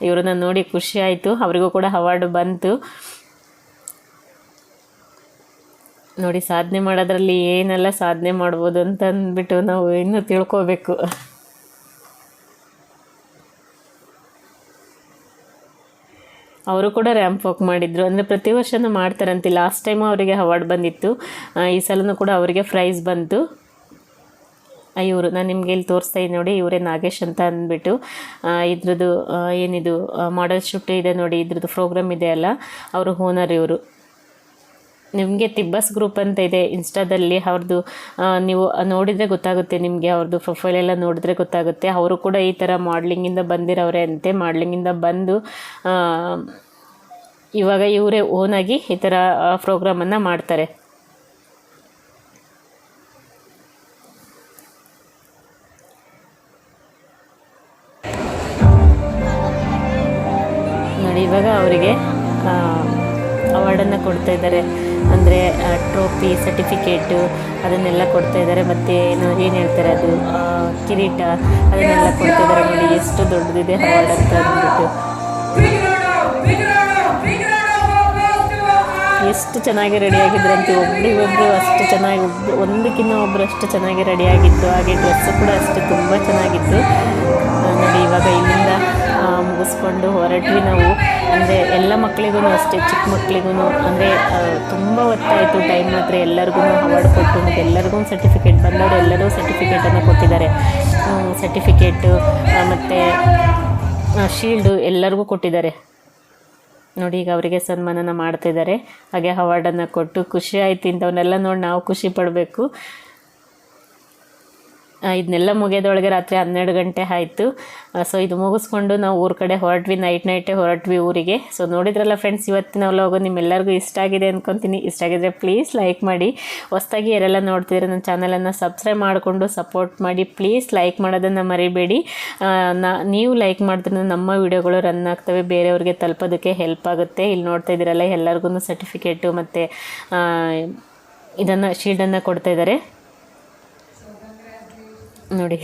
ಇವ್ರನ್ನ ನೋಡಿ ಖುಷಿ ಆಯಿತು. ಅವರಿಗೂ ಕೂಡ ಅವಾರ್ಡ್ ಬಂತು. ನೋಡಿ, ಸಾಧನೆ ಮಾಡೋದ್ರಲ್ಲಿ ಏನೆಲ್ಲ ಸಾಧನೆ ಮಾಡ್ಬೋದು ಅಂತ ಅಂದ್ಬಿಟ್ಟು ನಾವು ಇನ್ನೂ ತಿಳ್ಕೋಬೇಕು. ಅವರು ಕೂಡ ರ್ಯಾಂಪ್ ವಾಕ್ ಮಾಡಿದ್ರು. ಅಂದರೆ ಪ್ರತಿ ವರ್ಷನೂ ಮಾಡ್ತಾರಂತೆ. ಲಾಸ್ಟ್ ಟೈಮು ಅವರಿಗೆ ಅವಾರ್ಡ್ ಬಂದಿತ್ತು. ಈ ಸಲನೂ ಕೂಡ ಅವರಿಗೆ ಪ್ರೈಸ್ ಬಂತು. ಇವರು ನಾನು ನಿಮಗೆ ಇಲ್ಲಿ ತೋರಿಸ್ತಾ ಇದ್ದೀನಿ ನೋಡಿ, ಇವರೇ ನಾಗೇಶ್ ಅಂತ ಅಂದ್ಬಿಟ್ಟು ಇದ್ರದ್ದು ಏನಿದು ಮಾಡೆಲ್ ಶೂಟ್ ಇದೆ ನೋಡಿ, ಇದ್ರದ್ದು ಪ್ರೋಗ್ರಾಮ್ ಇದೆ ಅಲ್ಲ, ಅವರು ಓನರ್ ಇವರು. ನಿಮಗೆ ತಿಬ್ಬಸ್ ಗ್ರೂಪ್ ಅಂತ ಇದೆ ಇನ್ಸ್ಟಾದಲ್ಲಿ ಅವ್ರದ್ದು ನೀವು ನೋಡಿದರೆ ಗೊತ್ತಾಗುತ್ತೆ ನಿಮಗೆ ಅವ್ರದ್ದು ಪ್ರೊಫೈಲ್ ಎಲ್ಲ ನೋಡಿದ್ರೆ ಗೊತ್ತಾಗುತ್ತೆ. ಅವರು ಕೂಡ ಈ ಥರ ಮಾಡ್ಲಿಂಗಿಂದ ಬಂದಿರೋರೆ ಅಂತೆ ಮಾಡ್ಲಿಂಗಿಂದ ಬಂದು ಇವಾಗ ಇವರೇ ಓನಾಗಿ ಈ ಥರ ಪ್ರೋಗ್ರಾಮನ್ನು ಮಾಡ್ತಾರೆ. ಇದ್ದಾರೆ. ಅಂದರೆ ಟ್ರೋಫಿ ಸರ್ಟಿಫಿಕೇಟು ಅದನ್ನೆಲ್ಲ ಕೊಡ್ತಾ ಇದ್ದಾರೆ. ಮತ್ತು ಏನು ಏನು ಹೇಳ್ತಾರೆ ಅದು? ಕಿರೀಟ ಅದನ್ನೆಲ್ಲ ಕೊಡ್ತಾ ಇದ್ದಾರೆ ನೋಡಿ. ಎಷ್ಟು ದೊಡ್ಡದಿದೆ ಅವಾರ್ಡ್ ಅಂತ ಅಂದ್ಬಿಟ್ಟು ಎಷ್ಟು ಚೆನ್ನಾಗಿ ರೆಡಿಯಾಗಿದ್ರಂತೆ ಒಬ್ರಿಗೊಬ್ರು ಅಷ್ಟು ಚೆನ್ನಾಗಿ ಒಂದಕ್ಕಿಂತ ಒಬ್ಬರು ಅಷ್ಟು ಚೆನ್ನಾಗಿ ರೆಡಿಯಾಗಿತ್ತು ಹಾಗೆ ಡ್ರೆಸ್ಸು ಕೂಡ ಅಷ್ಟು ತುಂಬ ಚೆನ್ನಾಗಿತ್ತು. ನೋಡಿ, ಇವಾಗ ಇಲ್ಲಿಂದ ಮುಗಿಸ್ಕೊಂಡು ಹೊರಟ್ವಿ ನಾವು. ಅಂದರೆ ಎಲ್ಲ ಮಕ್ಕಳಿಗೂ ಅಷ್ಟೇ, ಚಿಕ್ಕ ಮಕ್ಕಳಿಗೂ ಅಂದರೆ ತುಂಬ ಹೊತ್ತಾಯಿತು ಟೈಮ್ ಮಾತ್ರ ಎಲ್ಲರಿಗೂ ಅವಾರ್ಡ್ ಕೊಟ್ಟು ಮತ್ತು ಎಲ್ಲರಿಗೂ ಸರ್ಟಿಫಿಕೇಟ್ ಬಂದವರು ಎಲ್ಲರೂ ಸರ್ಟಿಫಿಕೇಟನ್ನು ಕೊಟ್ಟಿದ್ದಾರೆ. ಸರ್ಟಿಫಿಕೇಟು ಮತ್ತು ಶೀಲ್ಡು ಎಲ್ಲರಿಗೂ ಕೊಟ್ಟಿದ್ದಾರೆ. ನೋಡಿ, ಈಗ ಅವರಿಗೆ ಸನ್ಮಾನನ ಮಾಡ್ತಿದ್ದಾರೆ. ಹಾಗೆ ಅವಾರ್ಡನ್ನು ಕೊಟ್ಟು ಖುಷಿ ಆಯ್ತು ಇಂಥವನ್ನೆಲ್ಲ ನೋಡಿ, ನಾವು ಖುಷಿ ಪಡಬೇಕು. ಇದನ್ನೆಲ್ಲ ಮುಗಿಯೋದೊಳಗೆ ರಾತ್ರಿ ಹನ್ನೆರಡು ಗಂಟೆ ಆಯಿತು. ಸೊ ಇದು ಮುಗಿಸ್ಕೊಂಡು ನಾವು ಊರ ಕಡೆ ಹೊರಟ್ವಿ ನೈಟ್ ನೈಟೇ ಹೊರಟ್ವಿ ಊರಿಗೆ. ಸೊ ನೋಡಿದ್ರಲ್ಲ ಫ್ರೆಂಡ್ಸ್ ಇವತ್ತಿನ ವ್ಲಾಗು ನಿಮ್ಮೆಲ್ಲರಿಗೂ ಇಷ್ಟ ಆಗಿದೆ ಅಂದ್ಕೊತೀನಿ ಇಷ್ಟ ಆಗಿದ್ರೆ ಪ್ಲೀಸ್ ಲೈಕ್ ಮಾಡಿ. ಹೊಸ್ದಾಗಿ ಯಾರೆಲ್ಲ ನೋಡ್ತಿದ್ರೆ ನನ್ನ ಚಾನಲನ್ನು ಸಬ್ಸ್ಕ್ರೈಬ್ ಮಾಡಿಕೊಂಡು ಸಪೋರ್ಟ್ ಮಾಡಿ. ಪ್ಲೀಸ್ ಲೈಕ್ ಮಾಡೋದನ್ನು ಮರಿಬೇಡಿ. ನೀವು ಲೈಕ್ ಮಾಡಿದ್ರೆ ನಮ್ಮ ವಿಡಿಯೋಗಳು ರನ್ ಆಗ್ತವೆ. ಬೇರೆಯವ್ರಿಗೆ ತಲುಪೋದಕ್ಕೆ ಹೆಲ್ಪ್ ಆಗುತ್ತೆ. ಇಲ್ಲಿ ನೋಡ್ತಾ ಇದ್ದೀರಲ್ಲ ಎಲ್ಲರಿಗೂ ಸರ್ಟಿಫಿಕೇಟು ಮತ್ತು ಇದನ್ನು ಶೀಲ್ಡನ್ನು ಕೊಡ್ತಾ ಇದ್ದಾರೆ. ನೋಡಿ.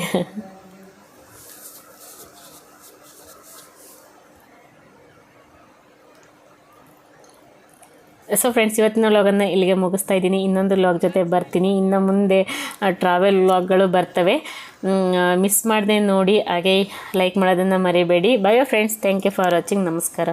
ಸೊ ಫ್ರೆಂಡ್ಸ್ ಇವತ್ತಿನ ವ್ಲಾಗನ್ನು ಇಲ್ಲಿಗೆ ಮುಗಿಸ್ತಾ ಇದ್ದೀನಿ. ಇನ್ನೊಂದು ವ್ಲಾಗ್ ಜೊತೆ ಬರ್ತೀನಿ. ಇನ್ನು ಮುಂದೆ ಟ್ರಾವೆಲ್ ವ್ಲಾಗ್ಗಳು ಬರ್ತವೆ. ಮಿಸ್ ಮಾಡದೆ ನೋಡಿ. ಹಾಗೆ ಲೈಕ್ ಮಾಡೋದನ್ನು ಮರಿಬೇಡಿ. Bye friends thank you for watching ನಮಸ್ಕಾರ.